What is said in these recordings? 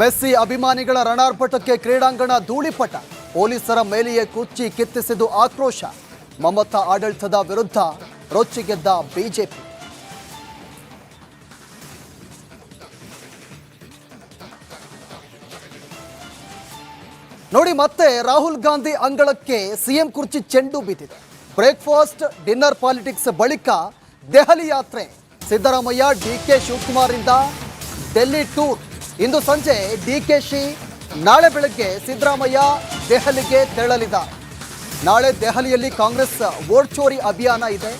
Messi ಅಭಿಮಾನಿಗಳ ರಣಾರ್ಪಟಕ್ಕೆ ಕ್ರೀಡಾಂಗಣ ಧೂಳಿಪಟ. ಪೊಲೀಸರ ಮೇಲೆಯೇ ಕುರ್ಚಿ ಕಿತ್ತಿಸಿದು ಆಕ್ರೋಶ. ಮಮತಾ ಆಡಳಿತದ ವಿರುದ್ಧ ರೊಚ್ಚಿಗೆದ್ದ ಬಿಜೆಪಿ. ನೋಡಿ ಮತ್ತೆ ರಾಹುಲ್ ಗಾಂಧಿ ಅಂಗಳಕ್ಕೆ ಸಿಎಂ ಕುರ್ಚಿ ಚೆಂಡು ಬಿದ್ದಿದೆ. ಬ್ರೇಕ್ಫಾಸ್ಟ್, ಡಿನ್ನರ್ ಪಾಲಿಟಿಕ್ಸ್ ಬಳಿಕ ದೆಹಲಿ ಯಾತ್ರೆ. ಸಿದ್ದರಾಮಯ್ಯ, ಡಿ ಕೆ ಶಿವಕುಮಾರಿಂದ ಡೆಲ್ಲಿ ಟೂರ್. ಇಂದು ಸಂಜೆ ಡಿ ಕೆ ಶಿ ನಾಳೆ ಬೆಳಗ್ಗೆ ಸಿದ್ದರಾಮಯ್ಯ ದೆಹಲಿಗೆ ತೆರಳಲಿದ್ದಾರೆ ನಾಳೆ ದೆಹಲಿಯಲ್ಲಿ ಕಾಂಗ್ರೆಸ್ ವೋಟ್ ಚೋರಿ ಅಭಿಯಾನ ಇದೆ.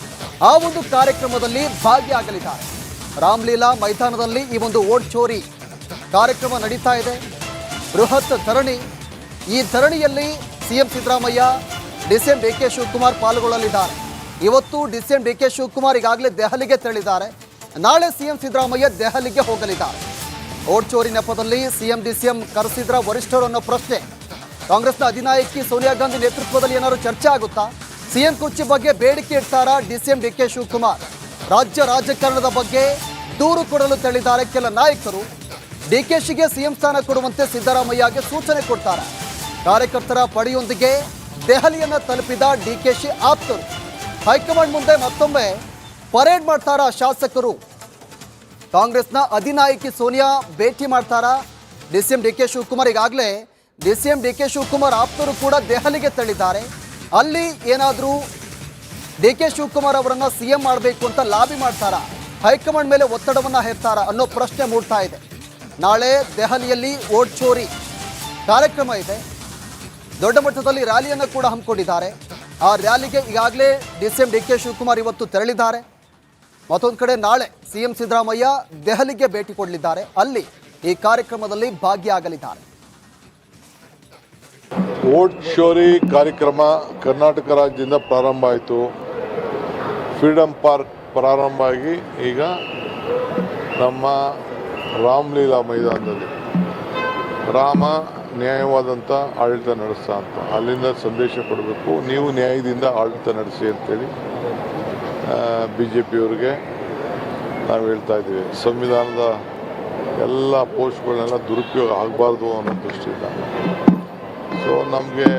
ಆ ಒಂದು ಕಾರ್ಯಕ್ರಮದಲ್ಲಿ ಭಾಗಿಯಾಗಲಿದ್ದಾರೆ. ರಾಮ್ಲೀಲಾ ಮೈದಾನದಲ್ಲಿ ಈ ಒಂದು ವೋಟ್ ಚೋರಿ ಕಾರ್ಯಕ್ರಮ ನಡೀತಾ ಇದೆ. ಬೃಹತ್ ಧರಣಿ. ಈ ಧರಣಿಯಲ್ಲಿ CM Siddaramaiah DCM D K Shivakumar ಪಾಲ್ಗೊಳ್ಳಲಿದ್ದಾರೆ. ಇವತ್ತು ಡಿಸಿಎಂ ಡಿ ಕೆ ಶಿವಕುಮಾರ್ ಈಗಾಗಲೇ ದೆಹಲಿಗೆ ತೆರಳಿದ್ದಾರೆ. ನಾಳೆ ಸಿಎಂ ಸಿದ್ದರಾಮಯ್ಯ ದೆಹಲಿಗೆ ಹೋಗಲಿದ್ದಾರೆ. ಓಟ್ ಚೋರಿ ನೆಪದಲ್ಲಿ ಸಿಎಂ, ಡಿಸಿಎಂ ಕರೆಸಿದ್ರ ವರಿಷ್ಠರು ಅನ್ನೋ ಪ್ರಶ್ನೆ. ಕಾಂಗ್ರೆಸ್ನ ಅಧಿನಾಯಕಿ ಸೋನಿಯಾ ಗಾಂಧಿ ನೇತೃತ್ವದಲ್ಲಿ ಏನಾದರೂ ಚರ್ಚೆ ಆಗುತ್ತಾ? ಸಿಎಂ ಕುರ್ಚಿ ಬಗ್ಗೆ ಬೇಡಿಕೆ ಇಡ್ತಾರಾ ಡಿಸಿಎಂ ಡಿ ಕೆ ಶಿವಕುಮಾರ್? ರಾಜ್ಯ ರಾಜಕಾರಣದ ಬಗ್ಗೆ ದೂರು ಕೊಡಲು ತೆರಳಿದ್ದಾರೆ ಕೆಲ ನಾಯಕರು. ಡಿಕೆಶಿಗೆ ಸಿಎಂ ಸ್ಥಾನ ಕೊಡುವಂತೆ ಸಿದ್ದರಾಮಯ್ಯಗೆ ಸೂಚನೆ ಕೊಡ್ತಾರೆ? ಕಾರ್ಯಕರ್ತರ ಪಡೆಯೊಂದಿಗೆ ದೆಹಲಿಯನ್ನು ತಲುಪಿದ ಡಿಕೆಶಿ ಆಪ್ತರು. ಹೈಕಮಾಂಡ್ ಮುಂದೆ ಮತ್ತೊಮ್ಮೆ ಪರೇಡ್ ಮಾಡ್ತಾರ ಶಾಸಕರು? ಕಾಂಗ್ರೆಸ್ನ ಅಧಿನಾಯಕಿ ಸೋನಿಯಾ ಭೇಟಿ ಮಾಡ್ತಾರಾ? D C M D K Shivakumar ಈಗಾಗಲೇ D C M D K Shivakumar ಆಪ್ತರು ಕೂಡ ದೆಹಲಿಗೆ ತಳ್ಳಿದ್ದಾರೆ ಅಲ್ಲಿ ಏನಾದರೂ ಡಿ ಕೆ ಶಿವಕುಮಾರ್ ಅವರನ್ನು ಸಿ ಎಂ ಮಾಡಬೇಕು ಅಂತ ಲಾಬಿ ಮಾಡ್ತಾರಾ? ಹೈಕಮಾಂಡ್ ಮೇಲೆ ಒತ್ತಡವನ್ನ ಹೇರ್ತಾರ ಅನ್ನೋ ಪ್ರಶ್ನೆ ಮೂಡ್ತಾ ಇದೆ. ನಾಳೆ ದೆಹಲಿಯಲ್ಲಿ ಓಟ್ ಚೋರಿ ಕಾರ್ಯಕ್ರಮ ಇದೆ. ದೊಡ್ಡ ಮಟ್ಟದಲ್ಲಿ ರ್ಯಾಲಿಯನ್ನು ಕೂಡ ಹಮ್ಮಿಕೊಂಡಿದ್ದಾರೆ. ಆ ರ್ಯಾಲಿಗೆ ಈಗಾಗಲೇ D C M D K Shivakumar ಇವತ್ತು ತೆರಳಿದ್ದಾರೆ. ಮತ್ತೊಂದು ಕಡೆ ನಾಳೆ ಸಿಎಂ ಸಿದ್ದರಾಮಯ್ಯ ದೆಹಲಿಗೆ ಭೇಟಿ ಕೊಡಲಿದ್ದಾರೆ. ಅಲ್ಲಿ ಈ ಕಾರ್ಯಕ್ರಮದಲ್ಲಿ ಭಾಗಿಯಾಗಲಿದ್ದಾರೆ. ಓಟ್ ಶೋರಿ ಕಾರ್ಯಕ್ರಮ ಕರ್ನಾಟಕ ರಾಜ್ಯದಿಂದ ಪ್ರಾರಂಭ ಆಯಿತು. ಫ್ರೀಡಮ್ ಪಾರ್ಕ್ ಪ್ರಾರಂಭ ಆಗಿ ಈಗ ನಮ್ಮ ರಾಮಲೀಲಾ ಮೈದಾನದಲ್ಲಿ ರಾಮ ನ್ಯಾಯವಾದಂಥ ಆಡಳಿತ ನಡೆಸ್ತಾ ಅಂತ ಅಲ್ಲಿಂದ ಸಂದೇಶ ಕೊಡಬೇಕು. ನೀವು ನ್ಯಾಯದಿಂದ ಆಡಳಿತ ನಡೆಸಿ ಅಂತೇಳಿ ಬಿ ಜೆ ಪಿಯವ್ರಿಗೆ ನಾವು ಹೇಳ್ತಾ ಇದ್ದೀವಿ. ಸಂವಿಧಾನದ ಎಲ್ಲ ಪೋಸ್ಟ್ಗಳನ್ನೆಲ್ಲ ದುರುಪಯೋಗ ಆಗಬಾರ್ದು ಅನ್ನೋ ದೃಷ್ಟಿಯಿಂದ. ಸೊ ನಮಗೆ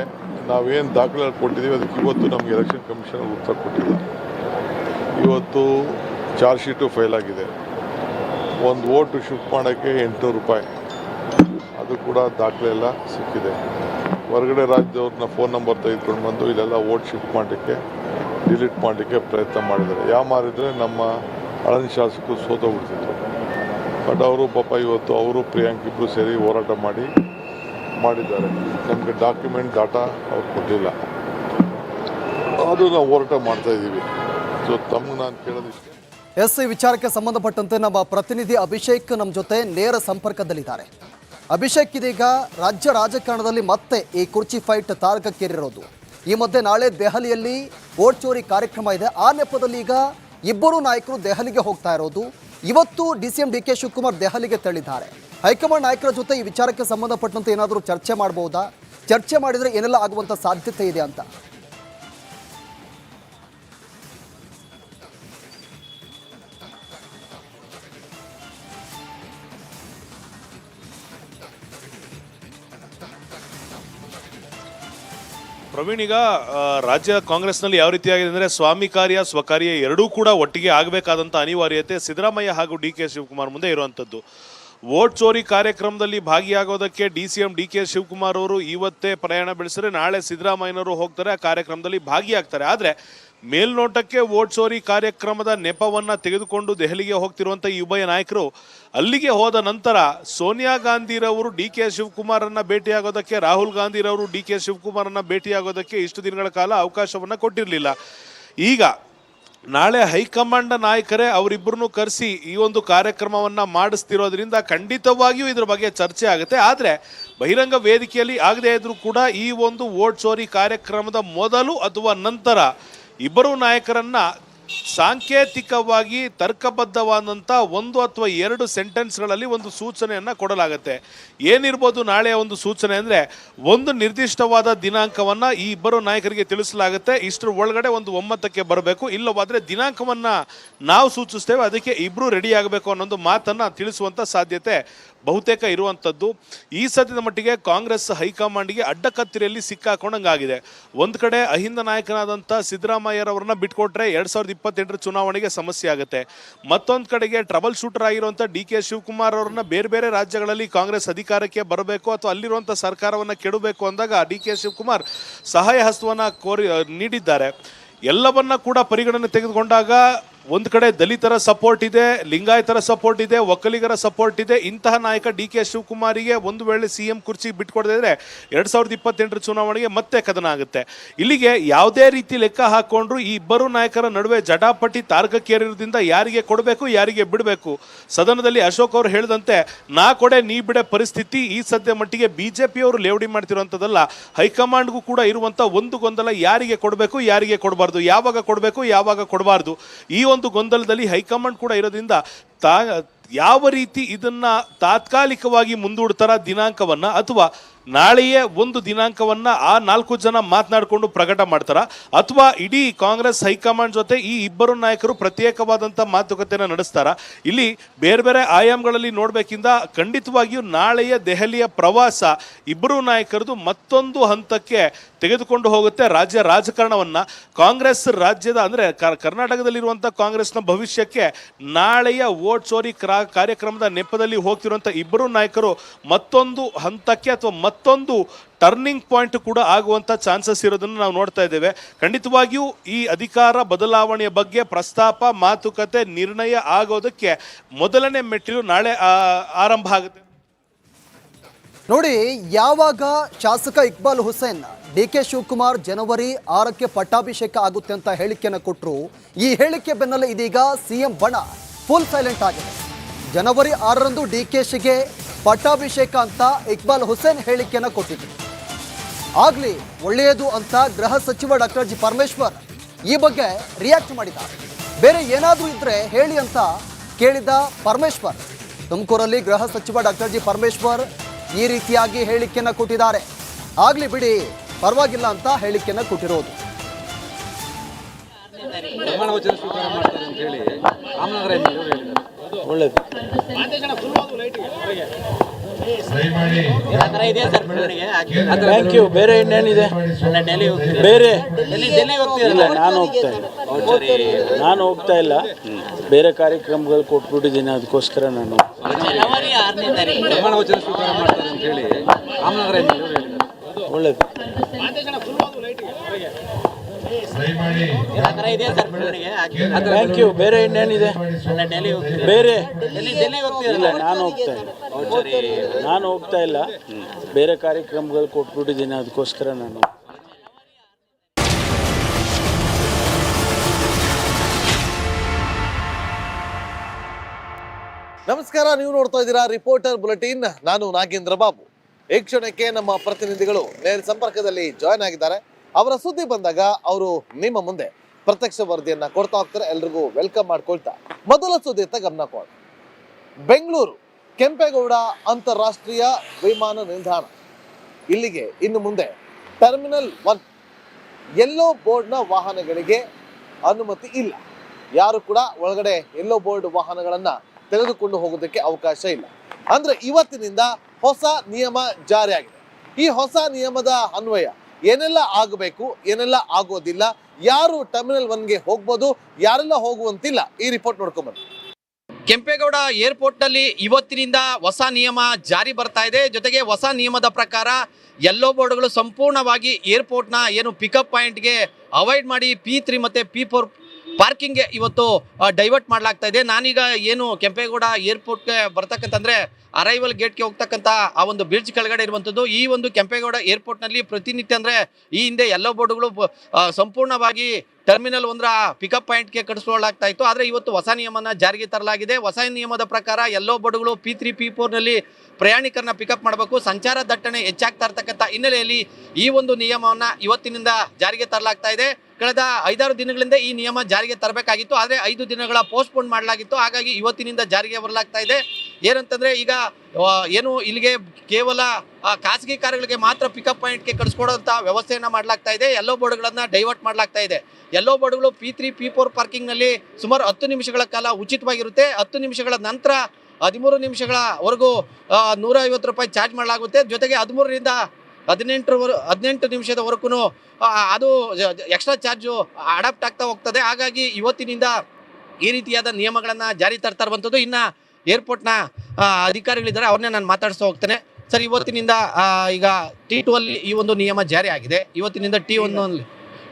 ನಾವೇನು ದಾಖಲೆ ಕೊಟ್ಟಿದ್ದೀವಿ, ಅದಕ್ಕೆ ಇವತ್ತು ನಮಗೆ ಎಲೆಕ್ಷನ್ ಕಮಿಷನ್ ಉತ್ತರ ಕೊಟ್ಟಿದೆ ಇವತ್ತು ಚಾರ್ಜ್ ಶೀಟು ಫೈಲ್ ಆಗಿದೆ. ಒಂದು ಓಟು ಶಿಫ್ಟ್ ಮಾಡೋಕ್ಕೆ ಎಂಟುನೂರು ರೂಪಾಯಿ. ಅದು ಕೂಡ ದಾಖಲೆ ಎಲ್ಲ ಸಿಕ್ಕಿದೆ. ಹೊರಗಡೆ ರಾಜ್ಯದವ್ರನ್ನ ಫೋನ್ ನಂಬರ್ ತೆಗೆದುಕೊಂಡು ಬಂದು ಇಲ್ಲೆಲ್ಲ ಓಟ್ ಶಿಫ್ಟ್ ಮಾಡಲಿಕ್ಕೆ ಡಿಲೀಟ್ ಮಾಡಲಿಕ್ಕೆ ಪ್ರಯತ್ನ ಮಾಡಿದ್ದಾರೆ. ಯಾವ ಮಾರಿದರೆ ನಮ್ಮ ಹಳನಿ ಶಾಸಕರು ಸೋತೋಗ್ಬಿಡ್ತಿದ್ರು ಬಟ್ ಅವರು ಪಾಪ ಇವತ್ತು ಅವರು, ಪ್ರಿಯಾಂಕ್ ಇಬ್ಬರು ಸೇರಿ ಹೋರಾಟ ಮಾಡಿ, ಮಾಡಿದ್ದಾರೆ. ನಮಗೆ ಡಾಕ್ಯುಮೆಂಟ್, ಡಾಟಾ ಅವ್ರು ಕೊಟ್ಟಿಲ್ಲ. ಅದು ನಾವು ಹೋರಾಟ ಮಾಡ್ತಾ ಇದ್ದೀವಿ. ಸೊ ತಮ್ಮ ನಾನು ಕೇಳೋದಿಷ್ಟೇ ಎಸ್ ಈ ವಿಚಾರಕ್ಕೆ ಸಂಬಂಧಪಟ್ಟಂತೆ ನಮ್ಮ ಪ್ರತಿನಿಧಿ ಅಭಿಷೇಕ್ ನಮ್ಮ ಜೊತೆ ನೇರ ಸಂಪರ್ಕದಲ್ಲಿದ್ದಾರೆ. ಅಭಿಷೇಕ್ ಇದೀಗ ರಾಜ್ಯ ರಾಜಕಾರಣದಲ್ಲಿ ಮತ್ತೆ ಈ ಕುರ್ಚಿ ಫೈಟ್ ತಾರಕಕ್ಕೇರಿರೋದು. ಈ ಮಧ್ಯೆ ನಾಳೆ ದೆಹಲಿಯಲ್ಲಿ ಓಟ್ ಚೋರಿ ಕಾರ್ಯಕ್ರಮ ಇದೆ. ಆ ನೆಪದಲ್ಲಿ ಈಗ ಇಬ್ಬರು ನಾಯಕರು ದೆಹಲಿಗೆ ಹೋಗ್ತಾ ಇರೋದು. ಇವತ್ತು D C M D K Shivakumar ದೆಹಲಿಗೆ ತೆರಳಿದ್ದಾರೆ. ಹೈಕಮಾಂಡ್ ನಾಯಕರ ಜೊತೆ ಈ ವಿಚಾರಕ್ಕೆ ಸಂಬಂಧಪಟ್ಟಂತೆ ಏನಾದರೂ ಚರ್ಚೆ ಮಾಡಬಹುದಾ? ಚರ್ಚೆ ಮಾಡಿದರೆ ಏನೆಲ್ಲ ಆಗುವಂಥ ಸಾಧ್ಯತೆ ಇದೆ ಅಂತ. ಪ್ರವೀಣ್, ಈಗ ರಾಜ್ಯ ಕಾಂಗ್ರೆಸ್ನಲ್ಲಿ ಯಾವ ರೀತಿಯಾಗಿದೆ ಅಂದರೆ ಸ್ವಾಮಿ ಕಾರ್ಯ, ಸ್ವಕಾರ್ಯ ಎರಡೂ ಕೂಡ ಒಟ್ಟಿಗೆ ಆಗಬೇಕಾದಂಥ ಅನಿವಾರ್ಯತೆ ಸಿದ್ದರಾಮಯ್ಯ ಹಾಗೂ ಡಿ ಕೆ ಶಿವಕುಮಾರ್ ಮುಂದೆ ಇರುವಂಥದ್ದು ವೋಟ್ ಚೋರಿ ಕಾರ್ಯಕ್ರಮದಲ್ಲಿ ಭಾಗಿಯಾಗೋದಕ್ಕೆ D C M, D K Shivakumar ಅವರು ಇವತ್ತೇ ಪ್ರಯಾಣ ಬೆಳೆಸಿದ್ರೆ ನಾಳೆ ಸಿದ್ದರಾಮಯ್ಯನವರು ಹೋಗ್ತಾರೆ, ಆ ಕಾರ್ಯಕ್ರಮದಲ್ಲಿ ಭಾಗಿಯಾಗ್ತಾರೆ. ಆದರೆ ಮೇಲ್ನೋಟಕ್ಕೆ ವೋಟ್ ಸೋರಿ ಕಾರ್ಯಕ್ರಮದ ನೆಪವನ್ನು ತೆಗೆದುಕೊಂಡು ದೆಹಲಿಗೆ ಹೋಗ್ತಿರುವಂಥ ಈ ಉಭಯ ನಾಯಕರು ಅಲ್ಲಿಗೆ ಹೋದ ನಂತರ ಸೋನಿಯಾ ಗಾಂಧಿರವರು ಡಿ ಕೆ ಶಿವಕುಮಾರನ್ನು ಭೇಟಿಯಾಗೋದಕ್ಕೆ, ರಾಹುಲ್ ಗಾಂಧಿರವರು ಡಿ ಕೆ ಶಿವಕುಮಾರನ್ನ ಭೇಟಿಯಾಗೋದಕ್ಕೆ ಇಷ್ಟು ದಿನಗಳ ಕಾಲ ಅವಕಾಶವನ್ನು ಕೊಟ್ಟಿರಲಿಲ್ಲ. ಈಗ ನಾಳೆ ಹೈಕಮಾಂಡ್ ನಾಯಕರೇ ಅವರಿಬ್ಬರನ್ನು ಕರೆಸಿ ಈ ಒಂದು ಕಾರ್ಯಕ್ರಮವನ್ನು ಮಾಡಿಸ್ತಿರೋದ್ರಿಂದ ಖಂಡಿತವಾಗಿಯೂ ಇದರ ಬಗ್ಗೆ ಚರ್ಚೆ ಆಗುತ್ತೆ. ಆದರೆ ಬಹಿರಂಗ ವೇದಿಕೆಯಲ್ಲಿ ಆಗದೇ ಇದ್ರೂ ಕೂಡ ಈ ಒಂದು ವೋಟ್ ಸೋರಿ ಕಾರ್ಯಕ್ರಮದ ಮೊದಲು ಅಥವಾ ನಂತರ ಇಬ್ಬರು ನಾಯಕರನ್ನ ಸಾಂಕೇತಿಕವಾಗಿ ತರ್ಕಬದ್ಧವಾದಂಥ ಒಂದು ಅಥವಾ ಎರಡು ಸೆಂಟೆನ್ಸ್ಗಳಲ್ಲಿ ಒಂದು ಸೂಚನೆಯನ್ನು ಕೊಡಲಾಗುತ್ತೆ. ಏನಿರ್ಬೋದು ನಾಳೆಯ ಒಂದು ಸೂಚನೆ ಅಂದರೆ ಒಂದು ನಿರ್ದಿಷ್ಟವಾದ ದಿನಾಂಕವನ್ನು ಈ ಇಬ್ಬರು ನಾಯಕರಿಗೆ ತಿಳಿಸಲಾಗುತ್ತೆ. ಇಷ್ಟರ ಒಳಗಡೆ ಒಂದು ಒಮ್ಮತಕ್ಕೆ ಬರಬೇಕು. ಇಲ್ಲವಾದರೆ ದಿನಾಂಕವನ್ನು ನಾವು ಸೂಚಿಸ್ತೇವೆ. ಅದಕ್ಕೆ ಇಬ್ಬರು ರೆಡಿ ಆಗಬೇಕು ಅನ್ನೋದು ಮಾತನ್ನು ತಿಳಿಸುವಂಥ ಸಾಧ್ಯತೆ ಬಹುತೇಕ ಇರುವಂಥದ್ದು ಈ ಸದ್ಯದ ಮಟ್ಟಿಗೆ ಕಾಂಗ್ರೆಸ್ ಹೈಕಮಾಂಡ್ಗೆ ಅಡ್ಡಕತ್ತಿರಿಯಲ್ಲಿ ಸಿಕ್ಕಾಕೊಂಡಂಗಾಗಿದೆ. ಒಂದು ಕಡೆ ಅಹಿಂದ ನಾಯಕನಾದಂಥ ಸಿದ್ದರಾಮಯ್ಯರವ್ರನ್ನ ಬಿಟ್ಕೊಟ್ರೆ ಎರಡು ಸಾವಿರದ ಇಪ್ಪತ್ತೆಂಟರ ಚುನಾವಣೆಗೆ ಸಮಸ್ಯೆ ಆಗುತ್ತೆ. ಮತ್ತೊಂದು ಕಡೆಗೆ ಟ್ರಬಲ್ ಶೂಟರ್ ಆಗಿರುವಂಥ ಡಿ ಕೆ ಶಿವಕುಮಾರ್ ಅವರನ್ನ ಬೇರೆ ಬೇರೆ ರಾಜ್ಯಗಳಲ್ಲಿ ಕಾಂಗ್ರೆಸ್ ಅಧಿಕಾರಕ್ಕೆ ಬರಬೇಕು ಅಥವಾ ಅಲ್ಲಿರುವಂಥ ಸರ್ಕಾರವನ್ನು ಕೆಡಬೇಕು ಅಂದಾಗ ಡಿ ಕೆ ಶಿವಕುಮಾರ್ ಸಹಾಯ ಹಸ್ತವನ್ನು ಕೋರಿ, ನೀಡಿದ್ದಾರೆ. ಎಲ್ಲವನ್ನ ಕೂಡ ಪರಿಗಣನೆ ತೆಗೆದುಕೊಂಡಾಗ ಒಂದು ಕಡೆ ದಲಿತರ ಸಪೋರ್ಟ್ ಇದೆ, ಲಿಂಗಾಯತರ ಸಪೋರ್ಟ್ ಇದೆ, ಒಕ್ಕಲಿಗರ ಸಪೋರ್ಟ್ ಇದೆ. ಇಂತಹ ನಾಯಕ ಡಿ ಕೆ ಶಿವಕುಮಾರಿಗೆ ಒಂದು ವೇಳೆ ಸಿ ಎಂ ಕುರ್ಚಿ ಬಿಟ್ಕೊಡದಿದ್ರೆ ಎರಡ್ ಸಾವಿರದ ಇಪ್ಪತ್ತೆಂಟರ ಚುನಾವಣೆಗೆ ಮತ್ತೆ ಕದನ ಆಗುತ್ತೆ. ಇಲ್ಲಿಗೆ ಯಾವುದೇ ರೀತಿ ಲೆಕ್ಕ ಹಾಕೊಂಡ್ರು ಈ ಇಬ್ಬರು ನಾಯಕರ ನಡುವೆ ಜಟಾಪಟಿ ತಾರಕಕ್ಕೇರಿರೋದ್ರಿಂದ ಯಾರಿಗೆ ಕೊಡಬೇಕು, ಯಾರಿಗೆ ಬಿಡಬೇಕು? ಸದನದಲ್ಲಿ ಅಶೋಕ್ ಅವರು ಹೇಳಿದಂತೆ, ನಾ ಕೊಡೆ, ನೀ ಬಿಡೆ ಪರಿಸ್ಥಿತಿ. ಈ ಸದ್ಯ ಮಟ್ಟಿಗೆ ಬಿಜೆಪಿ ಅವರು ಲೇವಡಿ ಮಾಡ್ತಿರುವಂಥದ್ದಲ್ಲ ಹೈಕಮಾಂಡ್ಗೂ ಕೂಡ ಇರುವಂಥ ಒಂದು ಗೊಂದಲ ಯಾರಿಗೆ ಕೊಡಬೇಕು, ಯಾರಿಗೆ ಕೊಡಬಾರ್ದು? ಯಾವಾಗ ಕೊಡಬೇಕು, ಯಾವಾಗ ಕೊಡಬಾರ್ದು? ಈ ಗೊಂದಲದಲ್ಲಿ ಹೈಕಮಾಂಡ್ ಕೂಡ ಇರೋದ್ರಿಂದ ತಾ, ಯಾವ ರೀತಿ ಇದನ್ನ ತಾತ್ಕಾಲಿಕವಾಗಿ ಮುಂದೂಡ್ತಾರ ದಿನಾಂಕವನ್ನ ಅಥವಾ ನಾಳೆಯೇ ಒಂದು ದಿನಾಂಕವನ್ನ ಆ ನಾಲ್ಕು ಜನ ಮಾತನಾಡಿಕೊಂಡು ಪ್ರಕಟ ಮಾಡ್ತಾರ ಅಥವಾ ಇಡೀ ಕಾಂಗ್ರೆಸ್ ಹೈಕಮಾಂಡ್ ಜೊತೆ ಈ ಇಬ್ಬರು ನಾಯಕರು ಪ್ರತ್ಯೇಕವಾದಂಥ ಮಾತುಕತೆಯನ್ನು ನಡೆಸ್ತಾರ. ಇಲ್ಲಿ ಬೇರೆ ಬೇರೆ ಆಯಾಮಗಳಲ್ಲಿ ನೋಡ್ಬೇಕಿಂದ ಖಂಡಿತವಾಗಿಯೂ ನಾಳೆಯ ದೆಹಲಿಯ ಪ್ರವಾಸ ಇಬ್ಬರು ನಾಯಕರದು ಮತ್ತೊಂದು ಹಂತಕ್ಕೆ ತೆಗೆದುಕೊಂಡು ಹೋಗುತ್ತೆ ರಾಜ್ಯ ರಾಜಕಾರಣವನ್ನು. ಕಾಂಗ್ರೆಸ್ ರಾಜ್ಯದ ಅಂದರೆ ಕರ್ ಕರ್ನಾಟಕದಲ್ಲಿರುವಂಥ ಕಾಂಗ್ರೆಸ್ನ ಭವಿಷ್ಯಕ್ಕೆ ನಾಳೆಯ ವೋಟ್ ಚೋರಿ ಕ್ರಾ, ಕಾರ್ಯಕ್ರಮದ ನೆಪದಲ್ಲಿ ಹೋಗ್ತಿರುವಂಥ ಇಬ್ಬರು ನಾಯಕರು ಮತ್ತೊಂದು ಹಂತಕ್ಕೆ ಅಥವಾ ಮತ್ತೊಂದು ಟರ್ನಿಂಗ್ ಪಾಯಿಂಟ್ ಕೂಡ ಆಗುವಂಥ ಚಾನ್ಸಸ್ ಇರೋದನ್ನು ನಾವು ನೋಡ್ತಾ ಇದ್ದೇವೆ. ಖಂಡಿತವಾಗಿಯೂ ಈ ಅಧಿಕಾರ ಬದಲಾವಣೆಯ ಬಗ್ಗೆ ಪ್ರಸ್ತಾಪ, ಮಾತುಕತೆ, ನಿರ್ಣಯ ಆಗೋದಕ್ಕೆ ಮೊದಲನೇ ಮೆಟ್ಟಿಲು ನಾಳೆ ಆರಂಭ ಆಗುತ್ತೆ. ನೋಡಿ, ಯಾವಾಗ ಶಾಸಕ ಇಕ್ಬಾಲ್ ಹುಸೇನ್ ಡಿ ಕೆ ಶಿವಕುಮಾರ್ ಜನವರಿ ಆರಕ್ಕೆ ಪಟ್ಟಾಭಿಷೇಕ ಆಗುತ್ತೆ ಅಂತ ಹೇಳಿಕೆಯನ್ನು ಕೊಟ್ಟರು ಈ ಹೇಳಿಕೆ ಬೆನ್ನಲ್ಲೇ ಇದೀಗ ಸಿಎಂ ಬಣ ಫುಲ್ ಸೈಲೆಂಟ್ ಆಗಿದೆ. ಜನವರಿ ಆರರಂದು ಡಿ ಕೆ ಶಿಗೆ ಪಟ್ಟಾಭಿಷೇಕ ಅಂತ ಇಕ್ಬಾಲ್ ಹುಸೇನ್ ಹೇಳಿಕೆಯನ್ನು ಕೊಟ್ಟಿದ್ರು. ಆಗಲಿ, ಒಳ್ಳೆಯದು ಅಂತ ಗೃಹ ಸಚಿವ ಡಾಕ್ಟರ್ ಜಿ ಪರಮೇಶ್ವರ್ ಈ ಬಗ್ಗೆ ರಿಯಾಕ್ಟ್ ಮಾಡಿದ್ದಾರೆ. ಬೇರೆ ಏನಾದರೂ ಇದ್ರೆ ಹೇಳಿ ಅಂತ ಕೇಳಿದ ಪರಮೇಶ್ವರ್. ತುಮಕೂರಲ್ಲಿ ಗೃಹ ಸಚಿವ ಡಾಕ್ಟರ್ ಜಿ ಪರಮೇಶ್ವರ್ ಈ ರೀತಿಯಾಗಿ ಹೇಳಿಕೆಯನ್ನು ಕೊಟ್ಟಿದ್ದಾರೆ. ಆಗ್ಲಿ ಬಿಡಿ ಪರವಾಗಿಲ್ಲ ಅಂತ ಹೇಳಿಕೆಯನ್ನು ಕೊಟ್ಟಿರೋದು. ಅಂತ ಹೇಳಿ ಥ್ಯಾಂಕ್ ಯು ಬೇರೆ ಇನ್ನೇನಿದೆ? ಬೇರೆ. ಇಲ್ಲ ನಾನು ಹೋಗ್ತಾ ಇಲ್ಲ. ನಾನು ಹೋಗ್ತಾ ಇಲ್ಲ. ಬೇರೆ ಕಾರ್ಯಕ್ರಮಗಳು ಕೊಟ್ಬಿಟ್ಟಿದ್ದೀನಿ ಅದಕ್ಕೋಸ್ಕರ ನಾನು. ಪ್ರಮಾಣ ಒಳ್ಳೇದು ಥ್ಯಾಂಕ್ ಯು ಬೇರೆ ಇನ್ನೇನಿದೆ? ಬೇರೆ. ಇಲ್ಲ ನಾನು ಹೋಗ್ತಾ ಇಲ್ಲ. ನಾನು ಹೋಗ್ತಾ ಇಲ್ಲ. ಬೇರೆ ಕಾರ್ಯಕ್ರಮಗಳು ಕೊಟ್ಬಿಟ್ಟಿದ್ದೀನಿ ಅದಕ್ಕೋಸ್ಕರ ನಾನು. ನಮಸ್ಕಾರ ನೀವು ನೋಡ್ತಾ ಇದ್ದೀರಾ ರಿಪೋರ್ಟರ್ ಬುಲೆಟಿನ್ ನಾನು ನಾಗೇಂದ್ರ ಬಾಬು. ಈ ಕ್ಷಣಕ್ಕೆ ನಮ್ಮ ಪ್ರತಿನಿಧಿಗಳು ನೇರ ಸಂಪರ್ಕದಲ್ಲಿ ಜಾಯ್ನ್ ಆಗಿದ್ದಾರೆ. ಅವರ ಸುದ್ದಿ ಬಂದಾಗ ಅವರು ನಿಮ್ಮ ಮುಂದೆ ಪ್ರತ್ಯಕ್ಷ ವರದಿಯನ್ನ ಕೊಡ್ತಾ ಹೋಗ್ತಾರೆ. ಎಲ್ರಿಗೂ ವೆಲ್ಕಮ್ ಮಾಡ್ಕೊಳ್ತಾ. ಮೊದಲ ಸುದ್ದಿ ಅಂತ ಗಮನ ಕೊಡ. ಬೆಂಗಳೂರು, ಕೆಂಪೇಗೌಡ ಅಂತಾರಾಷ್ಟ್ರೀಯ ವಿಮಾನ ನಿಲ್ದಾಣ. ಇಲ್ಲಿಗೆ ಇನ್ನು ಮುಂದೆ ಟರ್ಮಿನಲ್ ಒನ್ ಎಲ್ಲೋ ಬೋರ್ಡ್ನ ವಾಹನಗಳಿಗೆ ಅನುಮತಿ ಇಲ್ಲ. ಯಾರು ಕೂಡ ಒಳಗಡೆ ಎಲ್ಲೋ ಬೋರ್ಡ್ ವಾಹನಗಳನ್ನ ತೆಗೆದುಕೊಂಡು ಹೋಗೋದಕ್ಕೆ ಅವಕಾಶ ಇಲ್ಲ. ಅಂದ್ರೆ ಇವತ್ತಿನಿಂದ ಹೊಸ ನಿಯಮ ಜಾರಿಯಾಗಿದೆ. ಈ ಹೊಸ ನಿಯಮದ ಅನ್ವಯ ಏನೆಲ್ಲ ಆಗಬೇಕು, ಏನೆಲ್ಲ ಆಗೋದಿಲ್ಲ, ಯಾರು ಟರ್ಮಿನಲ್ ಒನ್ಗೆ ಹೋಗ್ಬೋದು, ಯಾರೆಲ್ಲ ಹೋಗುವಂತಿಲ್ಲ, ಈ ರಿಪೋರ್ಟ್ ನೋಡ್ಕೊಂಬನ್ನಿ. ಕೆಂಪೇಗೌಡ ಏರ್ಪೋರ್ಟ್ನಲ್ಲಿ ಇವತ್ತಿನಿಂದ ಹೊಸ ನಿಯಮ ಜಾರಿ ಬರ್ತಾ ಇದೆ. ಜೊತೆಗೆ ಹೊಸ ನಿಯಮದ ಪ್ರಕಾರ ಎಲ್ಲೋ ಬೋರ್ಡ್ಗಳು ಸಂಪೂರ್ಣವಾಗಿ ಏರ್ಪೋರ್ಟ್ನ ಏನು ಪಿಕಪ್ ಪಾಯಿಂಟ್ಗೆ ಅವಾಯ್ಡ್ ಮಾಡಿ ಪಿ ತ್ರೀ ಮತ್ತು ಪಿ ಫೋರ್ ಪಾರ್ಕಿಂಗ್ಗೆ ಇವತ್ತು ಡೈವರ್ಟ್ ಮಾಡಲಾಗ್ತಾ ಇದೆ. ನಾನೀಗ ಏನು ಕೆಂಪೇಗೌಡ ಏರ್ಪೋರ್ಟ್ಗೆ ಬರ್ತಕ್ಕಂತಂದ್ರೆ ಅರೈವಲ್ ಗೇಟ್ಗೆ ಹೋಗ್ತಕ್ಕಂಥ ಆ ಒಂದು ಬ್ರಿಡ್ಜ್ ಕೆಳಗಡೆ ಇರುವಂಥದ್ದು ಈ ಒಂದು ಕೆಂಪೇಗೌಡ ಏರ್ಪೋರ್ಟ್ನಲ್ಲಿ ಪ್ರತಿನಿತ್ಯ ಅಂದರೆ ಈ ಹಿಂದೆ ಎಲ್ಲೋ ಬೋರ್ಡ್ಗಳು ಸಂಪೂರ್ಣವಾಗಿ ಟರ್ಮಿನಲ್ ಒಂದರ ಪಿಕಪ್ ಪಾಯಿಂಟ್ಗೆ ಕಟ್ಟಿಸ್ಕೊಳ್ಳಾಗ್ತಾ ಇತ್ತು. ಆದರೆ ಇವತ್ತು ಹೊಸ ನಿಯಮನ ಜಾರಿಗೆ ತರಲಾಗಿದೆ. ಹೊಸ ನಿಯಮದ ಪ್ರಕಾರ ಎಲ್ಲೋ ಬೋರ್ಡ್ಗಳು ಪಿ ತ್ರೀ ಪಿ ಫೋರ್ನಲ್ಲಿ ಪ್ರಯಾಣಿಕರನ್ನ ಪಿಕಪ್ ಮಾಡಬೇಕು. ಸಂಚಾರ ದಟ್ಟಣೆ ಹೆಚ್ಚಾಗ್ತಾ ಇರ್ತಕ್ಕಂಥ ಹಿನ್ನೆಲೆಯಲ್ಲಿ ಈ ಒಂದು ನಿಯಮವನ್ನು ಇವತ್ತಿನಿಂದ ಜಾರಿಗೆ ತರಲಾಗ್ತಾ ಇದೆ. ಕಳೆದ ಐದಾರು ದಿನಗಳಿಂದ ಈ ನಿಯಮ ಜಾರಿಗೆ ತರಬೇಕಾಗಿತ್ತು. ಆದರೆ ಐದು ದಿನಗಳ ಪೋಸ್ಟ್ಪೋನ್ ಮಾಡಲಾಗಿತ್ತು. ಹಾಗಾಗಿ ಇವತ್ತಿನಿಂದ ಜಾರಿಗೆ ಬರಲಾಗ್ತಾ ಇದೆ. ಏನಂತಂದ್ರೆ ಈಗ ಏನು ಇಲ್ಲಿಗೆ ಕೇವಲ ಖಾಸಗಿ ಕಾರುಗಳಿಗೆ ಮಾತ್ರ ಪಿಕಪ್ ಪಾಯಿಂಟ್ಗೆ ಕಳಿಸ್ಕೊಡೋಂಥ ವ್ಯವಸ್ಥೆಯನ್ನು ಮಾಡಲಾಗ್ತಾ ಇದೆ. ಎಲ್ಲೋ ಬೋರ್ಡ್ಗಳನ್ನು ಡೈವರ್ಟ್ ಮಾಡಲಾಗ್ತಾ ಇದೆ. ಎಲ್ಲೋ ಬೋರ್ಡ್ಗಳು ಪಿ ತ್ರೀ ಪಿ ಫೋರ್ ಪಾರ್ಕಿಂಗ್ನಲ್ಲಿ ಸುಮಾರು ಹತ್ತು ನಿಮಿಷಗಳ ಕಾಲ ಉಚಿತವಾಗಿರುತ್ತೆ. ಹತ್ತು ನಿಮಿಷಗಳ ನಂತರ ಹದಿಮೂರು ನಿಮಿಷಗಳವರೆಗೂ ನೂರ ಐವತ್ತು ರೂಪಾಯಿ ಚಾರ್ಜ್ ಮಾಡಲಾಗುತ್ತೆ. ಜೊತೆಗೆ ಹದಿಮೂರರಿಂದ ಹದಿನೆಂಟರವರೆ ಹದಿನೆಂಟು ನಿಮಿಷದವರೆಗೂ ಅದು ಎಕ್ಸ್ಟ್ರಾ ಚಾರ್ಜು ಅಡಾಪ್ಟ್ ಆಗ್ತಾ ಹೋಗ್ತದೆ. ಹಾಗಾಗಿ ಇವತ್ತಿನಿಂದ ಈ ರೀತಿಯಾದ ನಿಯಮಗಳನ್ನು ಜಾರಿ ತರ್ತಾ ಇರುವಂಥದ್ದು ಇನ್ನು ಏರ್ಪೋರ್ಟ್ನ ಅಧಿಕಾರಿಗಳಿದ್ದಾರೆ. ಅವ್ರನ್ನೇ ನಾನು ಮಾತಾಡಿಸ್ತಾ ಹೋಗ್ತೇನೆ. ಸರ್, ಇವತ್ತಿನಿಂದ ಈಗ ಟಿ ಟು ಅಲ್ಲಿ ಈ ಒಂದು ನಿಯಮ ಜಾರಿ ಆಗಿದೆ. ಇವತ್ತಿನಿಂದ ಟಿ ಒನ್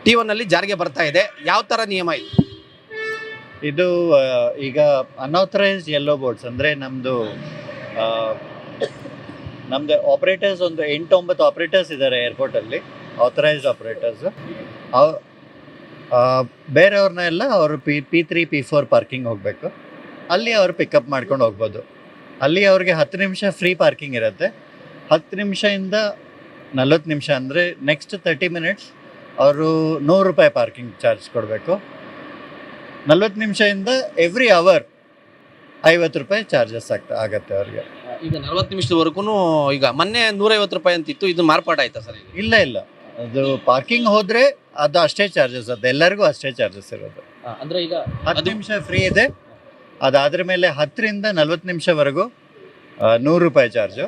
ಟಿ ಒನ್ನಲ್ಲಿ ಜಾರಿಗೆ ಬರ್ತಾ ಇದೆ. ಯಾವ ಥರ ನಿಯಮ ಇದೆ? ಇದು ಈಗ ಅನ್ಆಥರೈಸ್ಡ್ ಯೆಲ್ಲೋ ಬೋರ್ಡ್ಸ್ ಅಂದರೆ ನಮ್ಮದು ನಮ್ಮದು ಆಪ್ರೇಟರ್ಸ್ ಒಂದು ಎಂಟು ಒಂಬತ್ತು ಆಪ್ರೇಟರ್ಸ್ ಇದ್ದಾರೆ ಏರ್ಪೋರ್ಟಲ್ಲಿ ಆಥರೈಸ್ಡ್ ಆಪ್ರೇಟರ್ಸ್ ಬೇರೆಯವ್ರನ್ನ ಎಲ್ಲ ಅವರು P P three P four parking ಹೋಗಬೇಕು. ಅಲ್ಲಿ ಅವರು ಪಿಕಪ್ ಮಾಡ್ಕೊಂಡು ಹೋಗ್ಬೋದು. ಅಲ್ಲಿ ಅವ್ರಿಗೆ ಹತ್ತು ನಿಮಿಷ ಫ್ರೀ ಪಾರ್ಕಿಂಗ್ ಇರುತ್ತೆ. ಹತ್ತು ನಿಮಿಷದಿಂದ ನಲ್ವತ್ತು ನಿಮಿಷ ಅಂದರೆ ನೆಕ್ಸ್ಟ್ ತರ್ಟಿ ಮಿನಿಟ್ಸ್ ಅವರು ನೂರು ರೂಪಾಯಿ ಪಾರ್ಕಿಂಗ್ ಚಾರ್ಜ್ ಕೊಡಬೇಕು. ನಲ್ವತ್ತು ನಿಮಿಷದಿಂದ ಎವ್ರಿ ಅವರ್ ಐವತ್ತು ರೂಪಾಯಿ ಚಾರ್ಜಸ್ ಆಗ್ತಾ ಆಗತ್ತೆ ಅವ್ರಿಗೆ. ಈಗ ನಲ್ವತ್ತು ನಿಮಿಷದವರೆಗೂ ಈಗ ಮೊನ್ನೆ ನೂರೈವತ್ತು ರೂಪಾಯಿ ಅಂತಿತ್ತು ಇದು ಮಾರ್ಪಾಡಾಯ್ತಾ ಸರ್ ಈಗ? ಇಲ್ಲ ಇಲ್ಲ. ಅದು ಪಾರ್ಕಿಂಗ್ ಹೋದ್ರೆ ಅದು ಅಷ್ಟೇ ಚಾರ್ಜಸ್ ಅದು ಎಲ್ಲರಿಗೂ ಅಷ್ಟೇ ಚಾರ್ಜಸ್ ಇರೋದು. ಅಂದ್ರೆ ಈಗ ಹತ್ತು ನಿಮಿಷ ಫ್ರೀ ಇದೆ. ಅದಾದ್ರ ಮೇಲೆ ಹತ್ತರಿಂದ ನಲ್ವತ್ತು ನಿಮಿಷವರೆಗೂ ನೂರು ರೂಪಾಯಿ ಚಾರ್ಜು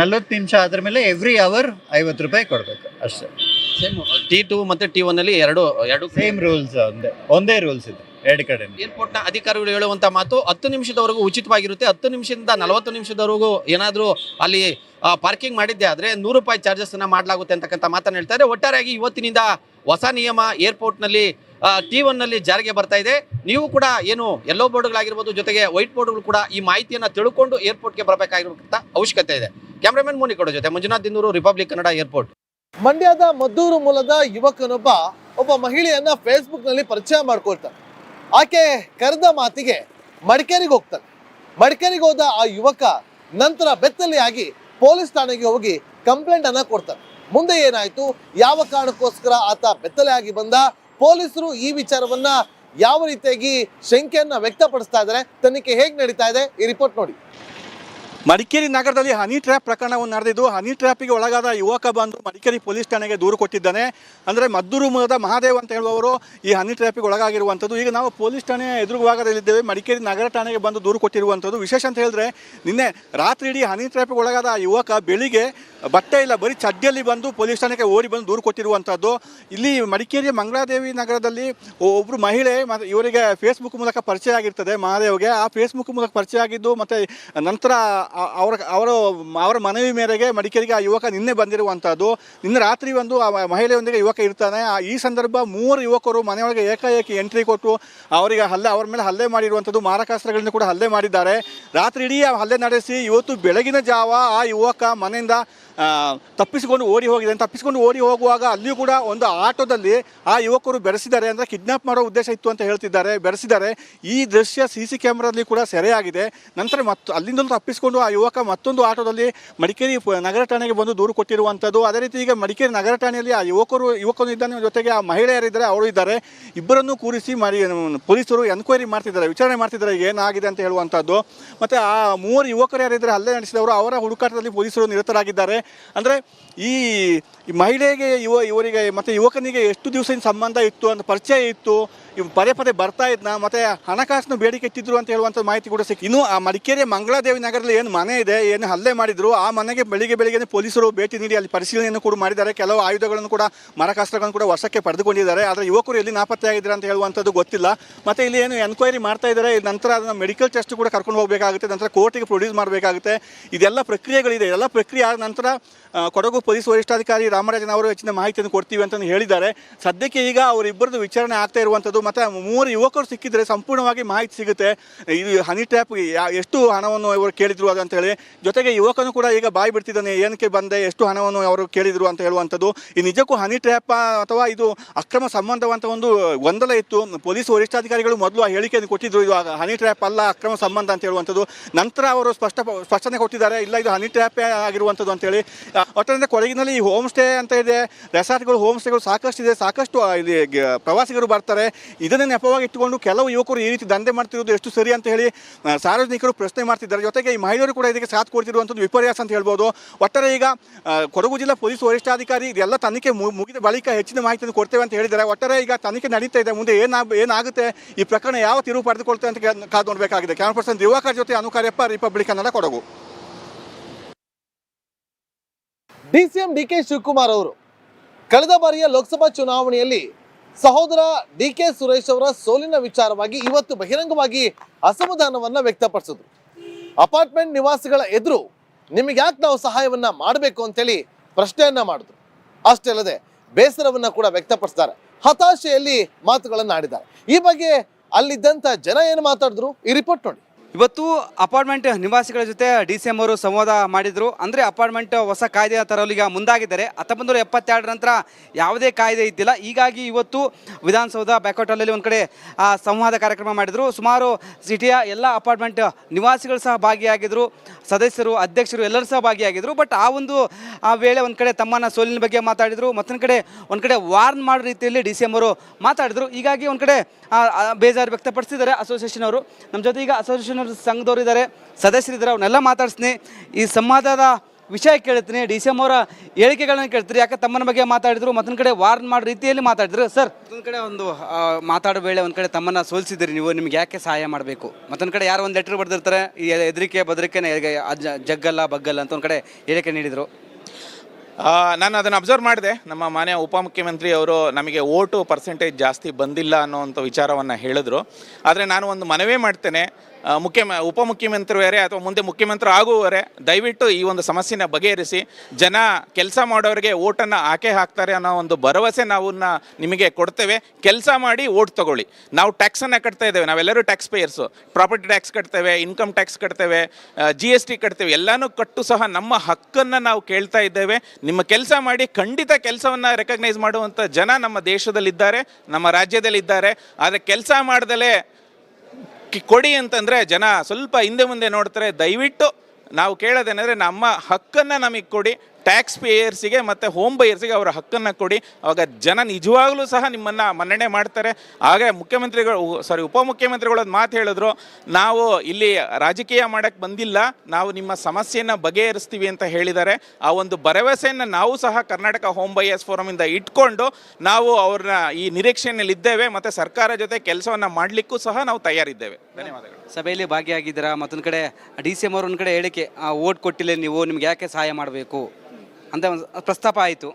ನಲ್ವತ್ತು ನಿಮಿಷ ಆದ್ರ ಮೇಲೆ ಎವ್ರಿ ಅವರ್ ಐವತ್ತು ರೂಪಾಯಿ ಕೊಡಬೇಕು ಅಷ್ಟೇ. ಸೇಮ್ ಟಿ ಟು ಮತ್ತೆ ಟಿ ಒನ್ನಲ್ಲಿ ಎರಡು ಎರಡು ಸೇಮ್ ರೂಲ್ಸ್ ಒಂದೇ ಒಂದೇ ರೂಲ್ಸ್ ಇದೆ. ಎರಡು ಕಡೆ. ಏರ್ಪೋರ್ಟ್ನ ಅಧಿಕಾರಿಗಳು ಹೇಳುವಂತ ಮಾತು ಹತ್ತು ನಿಮಿಷದವರೆಗೂ ಉಚಿತವಾಗಿರುತ್ತೆ. ಹತ್ತು ನಿಮಿಷದಿಂದ ನಲವತ್ತು ನಿಮಿಷದವರೆಗೂ ಏನಾದರೂ ಅಲ್ಲಿ ಪಾರ್ಕಿಂಗ್ ಮಾಡಿದ್ದೆ ಆದರೆ ನೂರು ರೂಪಾಯಿ ಚಾರ್ಜಸ್ ಅನ್ನ ಮಾಡಲಾಗುತ್ತೆ ಅಂತಕ್ಕಂಥ ಮಾತನ್ನು ಹೇಳ್ತಾರೆ ಒಟ್ಟಾರೆಯಾಗಿ ಇವತ್ತಿನಿಂದ ಹೊಸ ನಿಯಮ ಏರ್ಪೋರ್ಟ್ನಲ್ಲಿ ಟಿ ಒನ್ನಲ್ಲಿ ಜಾರಿಗೆ ಬರ್ತಾ ಇದೆ. ನೀವು ಕೂಡ ಏನು ಎಲ್ಲೋ ಬೋರ್ಡ್ಗಳಾಗಿರ್ಬೋದು ಜೊತೆಗೆ ವೈಟ್ ಬೋರ್ಡ್ಗಳು ಕೂಡ ಈ ಮಾಹಿತಿಯನ್ನು ತಿಳ್ಕೊಂಡು ಏರ್ಪೋರ್ಟ್ಗೆ ಬರಬೇಕಾಗಿರುವಂಥ ಅವಶ್ಯಕತೆ ಇದೆ. ಕ್ಯಾಮ್ರಾಮನ್ ಮೋನಿಕೋಡ ಜೊತೆ ಮಂಜುನಾಥ್ ದಿನೂರು ರಿಪಬ್ಲಿಕ್ ಕನ್ನಡ ಏರ್ಪೋರ್ಟ್ ಮಂಡ್ಯದ ಮದ್ದೂರು ಮೂಲದ ಯುವಕನೊಬ್ಬ ಒಬ್ಬ ಮಹಿಳೆಯನ್ನ ಫೇಸ್ಬುಕ್ನಲ್ಲಿ ಪರಿಚಯ ಮಾಡ್ಕೊಳ್ತಾನೆ. ಆಕೆ ಕರೆದ ಮಾತಿಗೆ ಮಡಿಕೇರಿಗೆ ಹೋಗ್ತಾನೆ ಮಡಿಕೇರಿಗೆ ಹೋದ ಆ ಯುವಕ ನಂತರ ಬೆತ್ತಲೆಯಾಗಿ ಪೊಲೀಸ್ ಠಾಣೆಗೆ ಹೋಗಿ ಕಂಪ್ಲೇಂಟ್ ಅನ್ನ ಕೊಡ್ತಾನೆ. ಮುಂದೆ ಏನಾಯ್ತು? ಯಾವ ಕಾರಣಕ್ಕೋಸ್ಕರ ಆತ ಬೆತ್ತಲೆಯಾಗಿ ಬಂದ? ಪೊಲೀಸರು ಈ ವಿಚಾರವನ್ನ ಯಾವ ರೀತಿಯಾಗಿ ಶಂಕೆಯನ್ನ ವ್ಯಕ್ತಪಡಿಸ್ತಾ ಇದ್ದಾರೆ? ತನಿಖೆ ಹೇಗೆ ನಡೀತಾ ಇದೆ? ಈ ರಿಪೋರ್ಟ್ ನೋಡಿ. ಮಡಿಕೇರಿ ನಗರದಲ್ಲಿ ಹನಿ ಟ್ರ್ಯಾಪ್ ಪ್ರಕರಣವನ್ನು ನಡೆದಿದ್ದು, ಹನಿ ಟ್ರ್ಯಾಪಿಗೆ ಒಳಗಾದ ಯುವಕ ಬಂದು ಮಡಿಕೇರಿ ಪೊಲೀಸ್ ಠಾಣೆಗೆ ದೂರು ಕೊಟ್ಟಿದ್ದಾನೆ. ಅಂದರೆ ಮದ್ದೂರು ಮೂಲದ ಮಹಾದೇವ್ ಅಂತ ಹೇಳುವವರು ಈ ಹನಿ ಟ್ರ್ಯಾಪಿಗೆ ಒಳಗಾಗಿರುವಂಥದ್ದು. ಈಗ ನಾವು ಪೊಲೀಸ್ ಠಾಣೆಯ ಎದುರು ಭಾಗದಲ್ಲಿದ್ದೇವೆ ಮಡಿಕೇರಿ ನಗರ ಠಾಣೆಗೆ ಬಂದು ದೂರು ಕೊಟ್ಟಿರುವಂಥದ್ದು. ವಿಶೇಷ ಅಂತ ಹೇಳಿದ್ರೆ, ನಿನ್ನೆ ರಾತ್ರಿ ಇಡೀ ಹನಿ ಟ್ರ್ಯಾಪಿಗೆ ಒಳಗಾದ ಆ ಯುವಕ ಬೆಳಿಗ್ಗೆ ಬಟ್ಟೆ ಇಲ್ಲ, ಬರೀ ಚಡ್ಡಿಯಲ್ಲಿ ಬಂದು ಪೊಲೀಸ್ ಠಾಣೆಗೆ ಓಡಿ ಬಂದು ದೂರು ಕೊಟ್ಟಿರುವಂಥದ್ದು. ಇಲ್ಲಿ ಮಡಿಕೇರಿಯ ಮಂಗಳಾದೇವಿ ನಗರದಲ್ಲಿ ಒಬ್ಬರು ಮಹಿಳೆ ಮತ್ತು ಇವರಿಗೆ ಫೇಸ್ಬುಕ್ ಮೂಲಕ ಪರಿಚಯ ಆಗಿರ್ತದೆ ಮಹಾದೇವ್ಗೆ. ಆ ಫೇಸ್ಬುಕ್ ಮೂಲಕ ಪರಿಚಯ ಆಗಿದ್ದು ಮತ್ತು ನಂತರ ಅವರ ಅವರ ಅವರ ಮನವಿ ಮೇರೆಗೆ ಮಡಿಕೇರಿಗೆ ಆ ಯುವಕ ನಿನ್ನೆ ಬಂದಿರುವಂಥದ್ದು. ನಿನ್ನೆ ರಾತ್ರಿ ಒಂದು ಆ ಮಹಿಳೆಯೊಂದಿಗೆ ಯುವಕ ಇರ್ತಾನೆ. ಆ ಈ ಸಂದರ್ಭ ಮೂವರು ಯುವಕರು ಮನೆಯೊಳಗೆ ಏಕಾಏಕಿ ಎಂಟ್ರಿ ಕೊಟ್ಟು ಅವರಿಗೆ ಹಲ್ಲೆ ಅವರ ಮೇಲೆ ಹಲ್ಲೆ ಮಾಡಿರುವಂಥದ್ದು ಮಾರಕಾಸ್ತ್ರಗಳಿಂದ ಕೂಡ ಹಲ್ಲೆ ಮಾಡಿದ್ದಾರೆ. ರಾತ್ರಿ ಇಡೀ ಹಲ್ಲೆ ನಡೆಸಿ ಇವತ್ತು ಬೆಳಗಿನ ಜಾವ ಆ ಯುವಕ ಮನೆಯಿಂದ ತಪ್ಪಿಸಿಕೊಂಡು ಓಡಿ ಹೋಗಿದೆ. ತಪ್ಪಿಸಿಕೊಂಡು ಓಡಿ ಹೋಗುವಾಗ ಅಲ್ಲಿಯೂ ಕೂಡ ಒಂದು ಆಟೋದಲ್ಲಿ ಆ ಯುವಕರು ಬೆರೆಸಿದ್ದಾರೆ. ಅಂದರೆ ಕಿಡ್ನಾಪ್ ಮಾಡೋ ಉದ್ದೇಶ ಇತ್ತು ಅಂತ ಹೇಳ್ತಿದ್ದಾರೆ. ಬೆರೆಸಿದ್ದಾರೆ. ಈ ದೃಶ್ಯ ಸಿ ಸಿ ಕ್ಯಾಮ್ರಾದಲ್ಲಿ ಕೂಡ ಸೆರೆಯಾಗಿದೆ. ನಂತರ ಮತ್ತು ಅಲ್ಲಿಂದಲೂ ತಪ್ಪಿಸಿಕೊಂಡು ಆ ಯುವಕ ಮತ್ತೊಂದು ಆಟೋದಲ್ಲಿ ಮಡಿಕೇರಿ ನಗರ ಠಾಣೆಗೆ ಬಂದು ದೂರು ಕೊಟ್ಟಿರುವಂಥದ್ದು. ಅದೇ ರೀತಿ ಈಗ ಮಡಿಕೇರಿ ನಗರ ಠಾಣೆಯಲ್ಲಿ ಆ ಯುವಕರು ಯುವಕನು ಇದ್ದಾನೆ, ಜೊತೆಗೆ ಆ ಮಹಿಳೆಯರಿದ್ದಾರೆ ಅವರು ಇದ್ದಾರೆ. ಇಬ್ಬರನ್ನು ಕೂರಿಸಿ ಮರಿ ಪೊಲೀಸರು ಎನ್ಕ್ವೈರಿ ಮಾಡ್ತಿದ್ದಾರೆ, ವಿಚಾರಣೆ ಮಾಡ್ತಿದ್ದಾರೆ, ಏನಾಗಿದೆ ಅಂತ ಹೇಳುವಂಥದ್ದು. ಮತ್ತು ಆ ಮೂವರು ಯುವಕರು ಯಾರಿದ್ದಾರೆ ಹಲ್ಲೆ ನಡೆಸಿದವರು, ಅವರ ಹುಡುಕಾಟದಲ್ಲಿ ಪೊಲೀಸರು ನಿರತರಾಗಿದ್ದಾರೆ. ಅಂದರೆ ಈ ಮಹಿಳೆಗೆ, ಯುವ ಇವರಿಗೆ, ಮತ್ತು ಯುವಕನಿಗೆ ಎಷ್ಟು ದಿವಸದ ಸಂಬಂಧ ಇತ್ತು ಅಂತ ಪರಿಚಯ ಇತ್ತು. ಇವ್ ಪದೇ ಪದೇ ಬರ್ತಾ ಇದ್ನ, ಮತ್ತೆ ಹಣಕಾಸಿನ ಬೇಡಿಕೆ ಇಟ್ಟಿದ್ರು ಅಂತ ಹೇಳುವಂಥ ಮಾಹಿತಿ ಕೂಡ ಸಿಕ್ಕಿ ಇನ್ನು ಆ ಮಡಿಕೇರಿ ಮಂಗಳಾದೇವಿ ನಗರದಲ್ಲಿ ಏನು ಮನೆ ಇದೆ, ಏನು ಹಲ್ಲೆ ಮಾಡಿದ್ರು, ಆ ಮನೆಗೆ ಬೆಳಿಗ್ಗೆ ಬೆಳಿಗ್ಗೆ ಪೊಲೀಸರು ಭೇಟಿ ನೀಡಿ ಅಲ್ಲಿ ಪರಿಶೀಲನೆಯನ್ನು ಕೂಡ ಮಾಡಿದ್ದಾರೆ. ಕೆಲವು ಆಯುಧಗಳನ್ನು ಕೂಡ, ಮರಕಾಸ್ತ್ರಗಳನ್ನು ಕೂಡ ವಶಕ್ಕೆ ಪಡೆದುಕೊಂಡಿದ್ದಾರೆ. ಆದರೆ ಯುವಕರು ಎಲ್ಲಿ ನಾಪತ್ತೆಯಾಗಿದ್ದಾರೆ ಅಂತ ಹೇಳುವಂಥದ್ದು ಗೊತ್ತಿಲ್ಲ. ಮತ್ತೆ ಇಲ್ಲಿ ಏನು ಎನ್ಕ್ವೈರಿ ಮಾಡ್ತಾ ಇದ್ದಾರೆ ನಂತರ ಅದನ್ನು ಮೆಡಿಕಲ್ ಟೆಸ್ಟ್ ಕೂಡ ಕರ್ಕೊಂಡು ಹೋಗಬೇಕಾಗುತ್ತೆ, ನಂತರ ಕೋರ್ಟಿಗೆ ಪ್ರೊಡ್ಯೂಸ್ ಮಾಡಬೇಕಾಗುತ್ತೆ. ಇದೆಲ್ಲ ಪ್ರಕ್ರಿಯೆಗಳಿದೆ. ಎಲ್ಲ ಪ್ರಕ್ರಿಯೆ ಆದ ನಂತರ ಕೊಡಗು ಪೊಲೀಸ್ ವರಿಷ್ಠಾಧಿಕಾರಿ ರಾಮರಾಜನ್ ಅವರು ಹೆಚ್ಚಿನ ಮಾಹಿತಿಯನ್ನು ಕೊಡ್ತೀವಿ ಅಂತ ಹೇಳಿದ್ದಾರೆ. ಸದ್ಯಕ್ಕೆ ಈಗ ಅವರಿಬ್ಬರದ್ದು ವಿಚಾರಣೆ ಆಗ್ತಾ ಇರುವಂಥದ್ದು ಮತ್ತು ಮೂರು ಯುವಕರು ಸಿಕ್ಕಿದ್ರೆ ಸಂಪೂರ್ಣವಾಗಿ ಮಾಹಿತಿ ಸಿಗುತ್ತೆ. ಇದು ಹನಿ ಟ್ರ್ಯಾಪ್ ಎಷ್ಟು ಹಣವನ್ನು ಇವರು ಕೇಳಿದ್ರು ಅದು ಅಂತ ಹೇಳಿ ಜೊತೆಗೆ ಯುವಕನು ಕೂಡ ಈಗ ಬಾಯಿ ಬಿಡ್ತಿದ್ದಾನೆ, ಏನಕ್ಕೆ ಬಂದೆ, ಎಷ್ಟು ಹಣವನ್ನು ಅವರು ಕೇಳಿದ್ರು ಅಂತ ಹೇಳುವಂಥದ್ದು. ಈ ನಿಜಕ್ಕೂ ಹನಿ ಟ್ರ್ಯಾಪ್ ಅಥವಾ ಇದು ಅಕ್ರಮ ಸಂಬಂಧವಂತ ಒಂದು ಗೊಂದಲ ಇತ್ತು. ಪೊಲೀಸ್ ವರಿಷ್ಠಾಧಿಕಾರಿಗಳು ಮೊದಲು ಆ ಹೇಳಿಕೆಯನ್ನು ಕೊಟ್ಟಿದ್ರು, ಇದು ಹನಿ ಟ್ರ್ಯಾಪ್ ಅಲ್ಲ, ಅಕ್ರಮ ಸಂಬಂಧ ಅಂತ ಹೇಳುವಂಥದ್ದು. ನಂತರ ಅವರು ಸ್ಪಷ್ಟ ಸ್ಪಷ್ಟನೆ ಕೊಟ್ಟಿದ್ದಾರೆ, ಇಲ್ಲ ಇದು ಹನಿ ಟ್ರ್ಯಾಪ್ ಆಗಿರುವಂಥದ್ದು ಅಂತೇಳಿ. ಒಟ್ಟಿನಲ್ಲಿ ಕೊಡಗಿನಲ್ಲಿ ಈ ಹೋಮ್ ಸ್ಟೇ ಅಂತ ಇದೆ. ರೆಸಾರ್ಟ್ಗಳು ಹೋಮ್ ಸ್ಟೇಗಳು ಸಾಕಷ್ಟು ಇದೆ ಸಾಕಷ್ಟು ಇಲ್ಲಿ ಪ್ರವಾಸಿಗರು ಬರ್ತಾರೆ. ಇದನ್ನೇ ನೆಪವಾಗಿ ಇಟ್ಟುಕೊಂಡು ಕೆಲವು ಯುವಕರು ಈ ರೀತಿ ದಂಧೆ ಮಾಡ್ತಿರೋದು ಎಷ್ಟು ಸರಿ ಅಂತ ಹೇಳಿ ಸಾರ್ವಜನಿಕರು ಪ್ರಶ್ನೆ ಮಾಡ್ತಿದ್ದಾರೆ. ಜೊತೆಗೆ ಈ ಮಹಿಳೆಯರು ಕೂಡ ಇದಕ್ಕೆ ಸಾಥ್ ಕೊಡ್ತಿರುವಂಥದ್ದು ವಿಪರ್ಯಾಸ ಅಂತ ಹೇಳ್ಬೋದು. ಒಟ್ಟಾರೆ ಈಗ ಕೊಡಗು ಜಿಲ್ಲಾ ಪೊಲೀಸ್ ವರಿಷ್ಠಾಧಿಕಾರಿ ಇದೆಲ್ಲ ತನಿಖೆ ಮುಗಿದ ಬಳಿಕ ಹೆಚ್ಚಿನ ಮಾಹಿತಿಯನ್ನು ಕೊಡ್ತೇವೆ ಅಂತ ಹೇಳಿದ್ದಾರೆ. ಒಟ್ಟಾರೆ ಈಗ ತನಿಖೆ ನಡೀತಾ ಇದೆ. ಮುಂದೆ ಏನಾಗ ಏನಾಗುತ್ತೆ? ಈ ಪ್ರಕರಣ ಯಾವ ತಿರುವು ಪಡೆದುಕೊಳ್ತೇವೆ ಅಂತ ಕಾದು ನೋಡಬೇಕಾಗಿದೆ. ಕ್ಯಾಮರಾ ಪರ್ಸನ್ ದಿವಾಕರ್ ಜೊತೆ ಅನುಕಾರ್ಯಪ್ಪ Republic Kannada Kodagu. D C M D K Shivakumar ಅವರು ಕಳೆದ ಬಾರಿಯ ಲೋಕಸಭಾ ಚುನಾವಣೆಯಲ್ಲಿ ಸಹೋದರ ಡಿ ಕೆ ಸುರೇಶ್ ಅವರ ಸೋಲಿನ ವಿಚಾರವಾಗಿ ಇವತ್ತು ಬಹಿರಂಗವಾಗಿ ಅಸಮಾಧಾನವನ್ನ ವ್ಯಕ್ತಪಡಿಸಿದ್ರು. ಅಪಾರ್ಟ್ಮೆಂಟ್ ನಿವಾಸಿಗಳ ಎದುರು ನಿಮಗೆ ಯಾಕೆ ನಾವು ಸಹಾಯವನ್ನ ಮಾಡಬೇಕು ಅಂತೇಳಿ ಪ್ರಶ್ನೆಯನ್ನ ಮಾಡಿದ್ರು. ಅಷ್ಟೇ ಅಲ್ಲದೆ ಬೇಸರವನ್ನ ಕೂಡ ವ್ಯಕ್ತಪಡಿಸಿದ್ದಾರೆ. ಹತಾಶೆಯಲ್ಲಿ ಮಾತುಗಳನ್ನು ಆಡಿದ್ದಾರೆ. ಈ ಬಗ್ಗೆ ಅಲ್ಲಿದ್ದಂತ ಜನ ಏನು ಮಾತಾಡಿದ್ರು? ಈ ರಿಪೋರ್ಟ್ ನೋಡಿ. ಇವತ್ತು ಅಪಾರ್ಟ್ಮೆಂಟ್ ನಿವಾಸಿಗಳ ಜೊತೆ ಡಿ ಸಿ ಎಂ ಅವರು ಸಂವಾದ ಮಾಡಿದರು. ಅಂದರೆ ಅಪಾರ್ಟ್ಮೆಂಟ್ ಹೊಸ ಕಾಯ್ದೆ ತರಲು ಈಗ ಮುಂದಾಗಿದ್ದಾರೆ. ಹತ್ತೊಂಬತ್ತು ಎಪ್ಪತ್ತೆರಡು ನಂತರ ಯಾವುದೇ ಕಾಯ್ದೆ ಇದ್ದಿಲ್ಲ. ಹೀಗಾಗಿ ಇವತ್ತು ವಿಧಾನಸೌಧ ಬ್ಯಾಕ್ಔಟ್ ಹಾಲಲ್ಲಿ ಒಂದು ಕಡೆ ಸಂವಾದ ಕಾರ್ಯಕ್ರಮ ಮಾಡಿದರು. ಸುಮಾರು ಸಿಟಿಯ ಎಲ್ಲ ಅಪಾರ್ಟ್ಮೆಂಟ್ ನಿವಾಸಿಗಳು ಸಹ ಭಾಗಿಯಾಗಿದ್ದರು ಸದಸ್ಯರು, ಅಧ್ಯಕ್ಷರು ಎಲ್ಲರೂ ಸಹ ಭಾಗಿಯಾಗಿದ್ದರು ಬಟ್ ಆ ಒಂದು, ಆ ವೇಳೆ ಒಂದು ಕಡೆ ತಮ್ಮನ್ನ ಸೋಲಿನ ಬಗ್ಗೆ ಮಾತಾಡಿದರು. ಮತ್ತೊಂದು ಕಡೆ ಒಂದು ಕಡೆ ವಾರ್ನ್ ಮಾಡೋ ರೀತಿಯಲ್ಲಿ ಡಿ ಸಿ ಎಂ ಅವರು ಮಾತಾಡಿದರು. ಹೀಗಾಗಿ ಒಂದು ಕಡೆ ಬೇಜಾರು ವ್ಯಕ್ತಪಡಿಸಿದ್ದಾರೆ ಅಸೋಸಿಯೇಷನ್ ಅವರು. ನಮ್ಮ ಜೊತೆ ಈಗ ಅಸೋಸಿಯೇಷನ್ ಸಂಘದವರು ಇದ್ದಾರೆ ಸದಸ್ಯರಿದ್ದಾರೆ ಅವನ್ನೆಲ್ಲ ಮಾತಾಡ್ಸ್ತೀನಿ. ಈ ಸಂವಾದದ ವಿಷಯ ಕೇಳ್ತೀನಿ ಡಿ ಸಿ ಎಂ ಅವರ ಹೇಳಿಕೆಗಳನ್ನ ಕೇಳ್ತೀರಿ ಯಾಕೆ ತಮ್ಮನ ಬಗ್ಗೆ ಮಾತಾಡಿದ್ರು ಮತ್ತೊಂದು ಕಡೆ ವಾರ್ನ್ ಮಾಡೋ ರೀತಿಯಲ್ಲಿ ಮಾತಾಡಿದ್ರು. ಸರ್. ಮತ್ತೊಂದು ಕಡೆ ಒಂದು ಮಾತಾಡೋ ವೇಳೆ ಒಂದು ಕಡೆ ತಮ್ಮನ್ನ ಸೋಲಿಸಿದ್ರಿ ನೀವು ನಿಮ್ಗೆ ಯಾಕೆ ಸಹಾಯ ಮಾಡಬೇಕು? ಮತ್ತೊಂದು ಕಡೆ ಯಾರು ಒಂದು ಲೆಟ್ರ್ ಬರೆದಿರ್ತಾರೆ ಈ ಹೆದರಿಕೆ ಬದರಿಕೆನೆ ಜಗ್ಗಲ್ಲ ಬಗ್ಗಲ್ಲ ಅಂತ ಒಂದು ಕಡೆ ಹೇಳಿಕೆ ನೀಡಿದರು. ನಾನು ಅದನ್ನು ಅಬ್ಸರ್ವ್ ಮಾಡಿದೆ. ನಮ್ಮ ಮಾನ್ಯ ಉಪಮುಖ್ಯಮಂತ್ರಿ ಅವರು ನಮಗೆ ಓಟು ಪರ್ಸೆಂಟೇಜ್ ಜಾಸ್ತಿ ಬಂದಿಲ್ಲ ಅನ್ನೋವಂಥ ವಿಚಾರವನ್ನು ಹೇಳಿದ್ರು. ಆದರೆ ನಾನು ಒಂದು ಮನವಿ ಮಾಡ್ತೇನೆ. ಆ, ಮುಖ್ಯ ಉಪಮುಖ್ಯಮಂತ್ರಿಯವರೇ ಅಥವಾ ಮುಂದೆ ಮುಖ್ಯಮಂತ್ರಿ ಆಗುವವರೇ ದಯವಿಟ್ಟು ಈ ಒಂದು ಸಮಸ್ಯೆನ ಬಗೆಹರಿಸಿ ಜನ ಕೆಲಸ ಮಾಡೋರಿಗೆ ಓಟನ್ನು ಆಕೆ ಹಾಕ್ತಾರೆ ಅನ್ನೋ ಒಂದು ಭರವಸೆ ನಾವು ನಿಮಗೆ ಕೊಡ್ತೇವೆ. ಕೆಲಸ ಮಾಡಿ ಓಟ್ ತಗೊಳ್ಳಿ. ನಾವು ಟ್ಯಾಕ್ಸನ್ನು ಕಟ್ತಾ ಇದ್ದೇವೆ. ನಾವೆಲ್ಲರೂ ಟ್ಯಾಕ್ಸ್ ಪೇಯರ್ಸು ಪ್ರಾಪರ್ಟಿ ಟ್ಯಾಕ್ಸ್ ಕಟ್ತೇವೆ ಇನ್ಕಮ್ ಟ್ಯಾಕ್ಸ್ ಕಟ್ತೇವೆ ಜಿ ಎಸ್ ಟಿ ಕಟ್ತೇವೆ ಎಲ್ಲನೂ ಕಟ್ಟು ಸಹ ನಮ್ಮ ಹಕ್ಕನ್ನು ನಾವು ಕೇಳ್ತಾ ಇದ್ದೇವೆ. ನಿಮ್ಮ ಕೆಲಸ ಮಾಡಿ ಖಂಡಿತ ಕೆಲಸವನ್ನು ರೆಕಗ್ನೈಸ್ ಮಾಡುವಂಥ ಜನ ನಮ್ಮ ದೇಶದಲ್ಲಿದ್ದಾರೆ ನಮ್ಮ ರಾಜ್ಯದಲ್ಲಿದ್ದಾರೆ. ಆದರೆ ಕೆಲಸ ಮಾಡ್ದಲೇ ಕೊಡಿ ಅಂತಂದರೆ ಜನ ಸ್ವಲ್ಪ ಹಿಂದೆ ಮುಂದೆ ನೋಡ್ತಾರೆ ದಯವಿಟ್ಟು ನಾವು ಕೇಳೋದೇನೆಂದರೆ ನಮ್ಮ ಹಕ್ಕನ್ನು ನಮಗೆ ಕೊಡಿ. ಟ್ಯಾಕ್ಸ್ ಪೇಯರ್ಸಿಗೆ ಮತ್ತು ಹೋಮ್ ಬೈಯರ್ಸಿಗೆ ಅವರ ಹಕ್ಕನ್ನು ಕೊಡಿ. ಅವಾಗ ಜನ ನಿಜವಾಗ್ಲೂ ಸಹ ನಿಮ್ಮನ್ನು ಮನ್ನಣೆ ಮಾಡ್ತಾರೆ. ಹಾಗೆ ಮುಖ್ಯಮಂತ್ರಿಗಳು ಸಾರಿ ಉಪಮುಖ್ಯಮಂತ್ರಿಗಳು ಒಂದು ಮಾತು ಹೇಳಿದ್ರು, ನಾವು ಇಲ್ಲಿ ರಾಜಕೀಯ ಮಾಡೋಕ್ಕೆ ಬಂದಿಲ್ಲ, ನಾವು ನಿಮ್ಮ ಸಮಸ್ಯೆಯನ್ನು ಬಗೆಹರಿಸ್ತೀವಿ ಅಂತ ಹೇಳಿದ್ದಾರೆ. ಆ ಒಂದು ಭರವಸೆಯನ್ನು ನಾವು ಸಹ ಕರ್ನಾಟಕ ಹೋಮ್ ಬೈಯರ್ಸ್ ಫೋರಮಿಂದ ಇಟ್ಕೊಂಡು ನಾವು ಅವ್ರನ್ನ ಈ ನಿರೀಕ್ಷೆಯಲ್ಲಿದ್ದೇವೆ ಮತ್ತು ಸರ್ಕಾರ ಜೊತೆ ಕೆಲಸವನ್ನು ಮಾಡಲಿಕ್ಕೂ ಸಹ ನಾವು ತಯಾರಿದ್ದೇವೆ. ಧನ್ಯವಾದಗಳು. ಸಭೆಯಲ್ಲಿ ಭಾಗಿಯಾಗಿದ್ದೀರಾ? ಮತ್ತೊಂದು ಕಡೆ ಡಿ ಸಿ ಎಂ ಅವರು ಒಂದು ಕಡೆ ಹೇಳಿಕೆ ಓಟ್ ಕೊಟ್ಟಿಲ್ಲ, ನೀವು ನಿಮ್ಗೆ ಯಾಕೆ ಸಹಾಯ ಮಾಡಬೇಕು? ಅಂತ ಒಂದು ಪ್ರಸ್ತಾಪ ಆಯಿತು.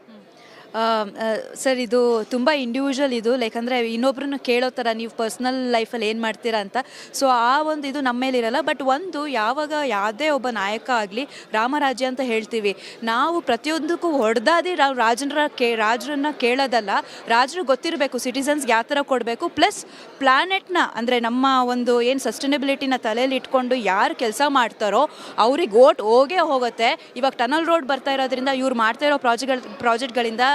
ಸರ್, ಇದು ತುಂಬ ಇಂಡಿವಿಜುವಲ್ ಇದು. ಲೈಕ್ ಅಂದರೆ ಇನ್ನೊಬ್ರನ್ನ ಕೇಳೋ ಥರ ನೀವು ಪರ್ಸ್ನಲ್ ಲೈಫಲ್ಲಿ ಏನು ಮಾಡ್ತೀರಾ ಅಂತ. ಸೊ ಆ ಒಂದು ಇದು ನಮ್ಮ ಮೇಲಿರಲ್ಲ ಬಟ್ ಒಂದು ಯಾವಾಗ ಯಾವುದೇ ಒಬ್ಬ ನಾಯಕ ಆಗಲಿ, ರಾಮರಾಜ್ಯ ಅಂತ ಹೇಳ್ತೀವಿ. ನಾವು ಪ್ರತಿಯೊಂದಕ್ಕೂ ಹೊಡೆದಾದಿ ನಾವು ರಾಜರ ಕೇ, ರಾಜರನ್ನ ಕೇಳೋದಲ್ಲ. ರಾಜರು ಗೊತ್ತಿರಬೇಕು ಸಿಟಿಸನ್ಸ್ಗೆ ಯಾವ ಥರ ಕೊಡಬೇಕು. ಪ್ಲಸ್ ಪ್ಲ್ಯಾನೆಟ್ನ ಅಂದರೆ ನಮ್ಮ ಒಂದು ಏನು ಸಸ್ಟೈನಬಿಲಿಟಿನ ತಲೆಯಲ್ಲಿ ಇಟ್ಕೊಂಡು ಯಾರು ಕೆಲಸ ಮಾಡ್ತಾರೋ, ಅವ್ರಿಗೆ ಓಟ್ ಹೋಗೇ ಹೋಗುತ್ತೆ. ಇವಾಗ ಟನಲ್ ರೋಡ್ ಬರ್ತಾ ಇರೋದ್ರಿಂದ ಇವ್ರು ಮಾಡ್ತಾ ಇರೋ ಪ್ರಾಜೆಕ್ಟ್ ಪ್ರಾಜೆಕ್ಟ್ಗಳಿಂದ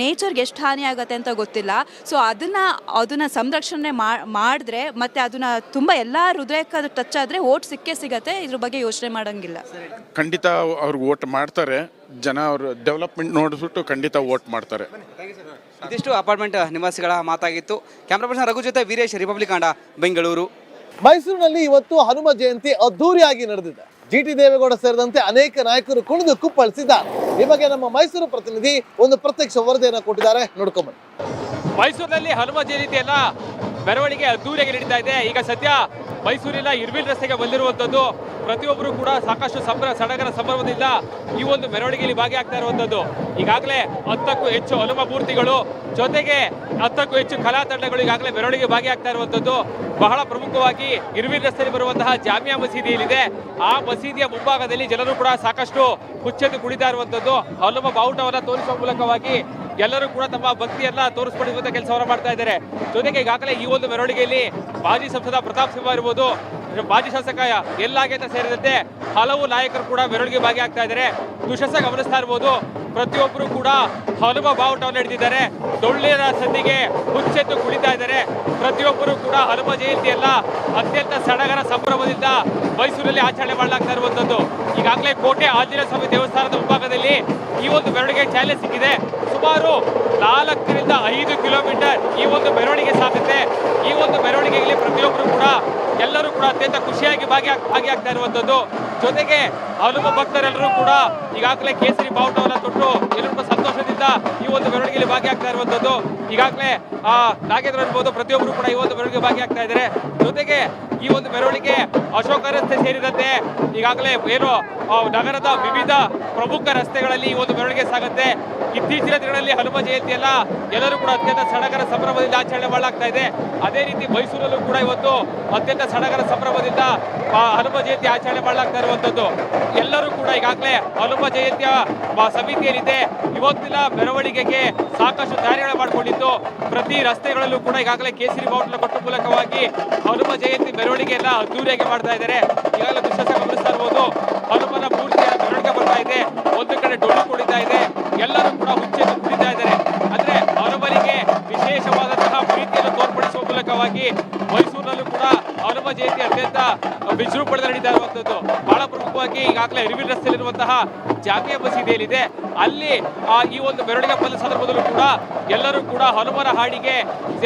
ನೇಚರ್ಗೆ ಎಷ್ಟು ಹಾನಿ ಆಗುತ್ತೆ ಅಂತ ಗೊತ್ತಿಲ್ಲ. ಸೊ ಅದನ್ನು ಅದನ್ನು ಸಂರಕ್ಷಣೆ ಮಾಡಿದ್ರೆ ಮತ್ತೆ ಅದನ್ನು ತುಂಬ ಎಲ್ಲ ಹೃದಯಕ್ಕೆ ಅದು ಟಚ್ ಆದರೆ ಓಟ್ ಸಿಕ್ಕೇ ಸಿಗತ್ತೆ ಇದ್ರ ಬಗ್ಗೆ ಯೋಚನೆ ಮಾಡೋಂಗಿಲ್ಲ. ಖಂಡಿತ ಅವ್ರಿಗೆ ಓಟ್ ಮಾಡ್ತಾರೆ. ಜನ ಅವರು ಡೆವಲಪ್ಮೆಂಟ್ ನೋಡಿಬಿಟ್ಟು ಖಂಡಿತ ಓಟ್ ಮಾಡ್ತಾರೆ. ಇದಿಷ್ಟು ಅಪಾರ್ಟ್ಮೆಂಟ್ ನಿವಾಸಿಗಳ ಮಾತಾಗಿತ್ತು. ಕ್ಯಾಮ್ರಾ ಪರ್ಸನ್ ರಘು ಜೊತೆ ವೀರೇಶ್ ರಿಪಬ್ಲಿಕ್ ಕಾಂಡ ಬೆಂಗಳೂರು ಮೈಸೂರಿನಲ್ಲಿ ಇವತ್ತು ಹನುಮ ಜಯಂತಿ ಅದ್ದೂರಿಯಾಗಿ ನಡೆದಿದೆ. ಜಿ ಟಿ ದೇವೇಗೌಡ ಸೇರಿದಂತೆ ಅನೇಕ ನಾಯಕರು ಕುಣಿದು ಕುಪ್ಪಳಿಸಿದ್ದಾರೆ. ಬಗ್ಗೆ ನಮ್ಮ ಮೈಸೂರು ಪ್ರತಿನಿಧಿ ಒಂದು ಪ್ರತ್ಯಕ್ಷ ವರದಿಯನ್ನು ಕೊಟ್ಟಿದ್ದಾರೆ. ನೋಡ್ಕೊಂಬನ್ನಿ. ಮೈಸೂರಿನಲ್ಲಿ ಹನುಮ ಜಯಂತಿಯನ್ನ ಮೆರವಣಿಗೆ ಅದ್ದೂರಿಯಾಗಿ ನಡೀತಾ ಇದೆ. ಈಗ ಸದ್ಯ ಮೈಸೂರಿನ ಇರ್ವಿಲ್ ರಸ್ತೆಗೆ ಬಂದಿರುವಂಥದ್ದು ಪ್ರತಿಯೊಬ್ಬರು ಕೂಡ ಸಾಕಷ್ಟು ಸಂಭ್ರ ಸಡಗರ ಸಂಭ್ರಮದಿಂದ ಈ ಒಂದು ಮೆರವಣಿಗೆಯಲ್ಲಿ ಭಾಗಿಯಾಗ್ತಾ ಇರುವಂಥದ್ದು. ಈಗಾಗಲೇ ಹತ್ತಕ್ಕೂ ಹೆಚ್ಚು ಹನುಮ ಮೂರ್ತಿಗಳು ಜೊತೆಗೆ ಹತ್ತಕ್ಕೂ ಹೆಚ್ಚು ಕಲಾ ತಂಡಗಳು ಈಗಾಗಲೇ ಮೆರವಣಿಗೆ ಭಾಗಿಯಾಗ್ತಾ ಇರುವಂಥದ್ದು. ಬಹಳ ಪ್ರಮುಖವಾಗಿ ಇರ್ವಿಲ್ ರಸ್ತೆಯಲ್ಲಿ ಬರುವಂತಹ ಜಾಮಿಯಾ ಮಸೀದಿಯಲ್ಲಿದೆ. ಆ ಮಸೀದಿಯ ಮುಂಭಾಗದಲ್ಲಿ ಜನರು ಕೂಡ ಸಾಕಷ್ಟು ಹುಚ್ಚೆದ್ದು ಕುಳಿತಾ ಇರುವಂಥದ್ದು. ಹನುಮ ಬಾವುಟವನ್ನು ತೋರಿಸುವ ಮೂಲಕವಾಗಿ ಎಲ್ಲರೂ ಕೂಡ ತಮ್ಮ ಭಕ್ತಿಯನ್ನ ತೋರಿಸ್ಕೊಂಡಿರುವಂತ ಕೆಲಸವನ್ನ ಮಾಡ್ತಾ ಇದ್ದಾರೆ. ಜೊತೆಗೆ ಈಗಾಗಲೇ ಈ ಒಂದು ಮೆರವಣಿಗೆಯಲ್ಲಿ ಮಾಜಿ ಸಂಸದ ಪ್ರತಾಪ್ ಸಿಂಹ ಇರ್ಬೋದು, ಮಾಜಿ ಶಾಸಕ ಎಲ್ ನಾಗೇಂದ್ರ ಸೇರಿದಂತೆ ಹಲವು ನಾಯಕರು ಕೂಡ ಮೆರವಣಿಗೆ ಭಾಗಿಯಾಗ್ತಾ ಇದ್ದಾರೆ. ದುಶಸ ಗಮನಿಸ್ತಾ ಇರ್ಬೋದು. ಪ್ರತಿಯೊಬ್ಬರು ಕೂಡ ಹನುಮ ಬಾವುಟವನ್ನು ಹಿಡಿದಿದ್ದಾರೆ. ಡೊಳ್ಳಿನ ಸಂದಿಗೆ ಹುಚ್ಚೆದ್ದು ಕುಳಿತಾ ಇದ್ದಾರೆ. ಪ್ರತಿಯೊಬ್ಬರು ಕೂಡ ಹನುಮ ಜಯಂತಿಯನ್ನ ಅತ್ಯಂತ ಸಡಗರ ಸಂಭ್ರಮದಿಂದ ಮೈಸೂರಲ್ಲಿ ಆಚರಣೆ ಮಾಡಲಾಗ್ತಾ ಇರುವಂತದ್ದು. ಈಗಾಗಲೇ ಕೋಟೆ ಆಂಜನೇಯ ಸ್ವಾಮಿ ದೇವಸ್ಥಾನದ ಮುಂಭಾಗದಲ್ಲಿ ಈ ಒಂದು ಮೆರವಣಿಗೆ ಚಾಲನೆ ಸಿಕ್ಕಿದೆ. ಸುಮಾರು ನಾಲ್ಕರಿಂದ ಐದು ಕಿಲೋಮೀಟರ್ ಈ ಒಂದು ಮೆರವಣಿಗೆ ಸಾಗುತ್ತೆ ಈ ಒಂದು ಮೆರವಣಿಗೆಯಲ್ಲಿ ಪ್ರತಿಯೊಬ್ಬರು ಕೂಡ ಎಲ್ಲರೂ ಕೂಡ ಅತ್ಯಂತ ಖುಷಿಯಾಗಿ ಭಾಗಿಯಾಗಿ ಭಾಗಿಯಾಗ್ತಾ ಇರುವಂಥದ್ದು ಜೊತೆಗೆ ಹನುಮ ಭಕ್ತರೆಲ್ಲರೂ ಕೂಡ ಈಗಾಗಲೇ ಕೇಸರಿ ಬಾವುಟವನ್ನು ತೊಟ್ಟು ಎಲ್ಲರೂ ಸಂತೋಷದಿಂದ ಈ ಒಂದು ಮೆರವಣಿಗೆಯಲ್ಲಿ ಭಾಗಿಯಾಗ್ತಾ ಇರುವಂತದ್ದು. ಈಗಾಗಲೇ, ಆ, ನಾಗೇಂದ್ರ ಇರ್ಬೋದು ಪ್ರತಿಯೊಬ್ಬರು ಕೂಡ ಈ ಒಂದು ಮೆರವಣಿಗೆ ಭಾಗಿಯಾಗ್ತಾ ಇದ್ದಾರೆ. ಜೊತೆಗೆ ಈ ಒಂದು ಮೆರವಣಿಗೆ ಅಶೋಕ ರಸ್ತೆ ಸೇರಿದಂತೆ ಈಗಾಗಲೇ ಏನು ನಗರದ ವಿವಿಧ ಪ್ರಮುಖ ರಸ್ತೆಗಳಲ್ಲಿ ಈ ಒಂದು ಮೆರವಣಿಗೆ ಸಾಗುತ್ತೆ. ಇತ್ತೀಚಿನ ದಿನಗಳಲ್ಲಿ ಹನುಮ ಜಯಂತಿಯಲ್ಲ ಎಲ್ಲರೂ ಕೂಡ ಅತ್ಯಂತ ಸಡಗರ ಸಂಭ್ರಮದಿಂದ ಆಚರಣೆ ಮಾಡಲಾಗ್ತಾ ಇದೆ. ಅದೇ ರೀತಿ ಮೈಸೂರಲ್ಲೂ ಕೂಡ ಇವತ್ತು ಅತ್ಯಂತ ಸಡಗರ ಸಂಭ್ರಮದಿಂದ ಹನುಮ ಜಯಂತಿ ಆಚರಣೆ ಮಾಡಲಾಗ್ತಾ ಇರುವಂತದ್ದು. ಎಲ್ಲರೂ ಕೂಡ ಈಗಾಗಲೇ ಹನುಮ ಜಯಂತಿಯ ಸಮಿತಿಯಲ್ಲಿದೆ. ಸಮಿತಿ ಇವತ್ತಿನ ಮೆರವಣಿಗೆಗೆ ಸಾಕಷ್ಟು ತಯಾರಿಗಳು ಮಾಡಿಕೊಂಡಿದ್ದು, ಪ್ರತಿ ರಸ್ತೆಗಳಲ್ಲೂ ಕೂಡ ಈಗಾಗಲೇ ಕೇಸರಿ ಬಾವುಟ ಕೊಟ್ಟ ಮೂಲಕವಾಗಿ ಹನುಮ ಜಯಂತಿ ಮೆರವಣಿಗೆಯನ್ನ ಅದ್ದೂರಿಯಾಗಿ ಮಾಡ್ತಾ ಇದ್ದಾರೆ. ಈಗಾಗಲೇ ದೃಶ್ಯ ಗಮನಿಸ್ತಾ ಇರ್ಬೋದು. ಹನುಮನ ಪೂರ್ತಿಯ ಮೆರವಣಿಗೆ ಬರ್ತಾ ಇದೆ. ಒಂದು ಕಡೆ ಡೊಳ್ಳು ಕುಡಿತಾ ಇದೆ. ಎಲ್ಲರೂ ಕೂಡ ಹುಚ್ಚೆ ಕುಡಿತಾ ಇದ್ದಾರೆ. ಅಂದ್ರೆ ಹನುಮನಿಗೆ ವಿಶೇಷವಾದಂತಹ ಪ್ರೀತಿಯನ್ನು ತೋರ್ಪಡಿಸುವ ಮೂಲಕವಾಗಿ ಮೈಸೂರಿನಲ್ಲೂ ಕೂಡ ಹನುಮ ಜಯಂತಿ ಅತ್ಯಂತ ವಿಜೃಂಭಣೆಯಿಂದ ನಡೀತಾ ಇರುವಂತದ್ದು. ಬಹಳ ಪ್ರಮುಖವಾಗಿ ಈಗಾಗಲೇ ಅರಿವಿನ ರಸ್ತೆಯಲ್ಲಿರುವಂತಹ ಜಾಮಿಯಾ ಮಸೀದಿಯಲ್ಲಿದೆ ಅಲ್ಲಿ ಆ ಈ ಒಂದು ಮೆರವಣಿಗೆ ಬಂದ ಸಂದರ್ಭದಲ್ಲೂ ಕೂಡ ಎಲ್ಲರೂ ಕೂಡ ಹನುಮನ ಹಾಡಿಗೆ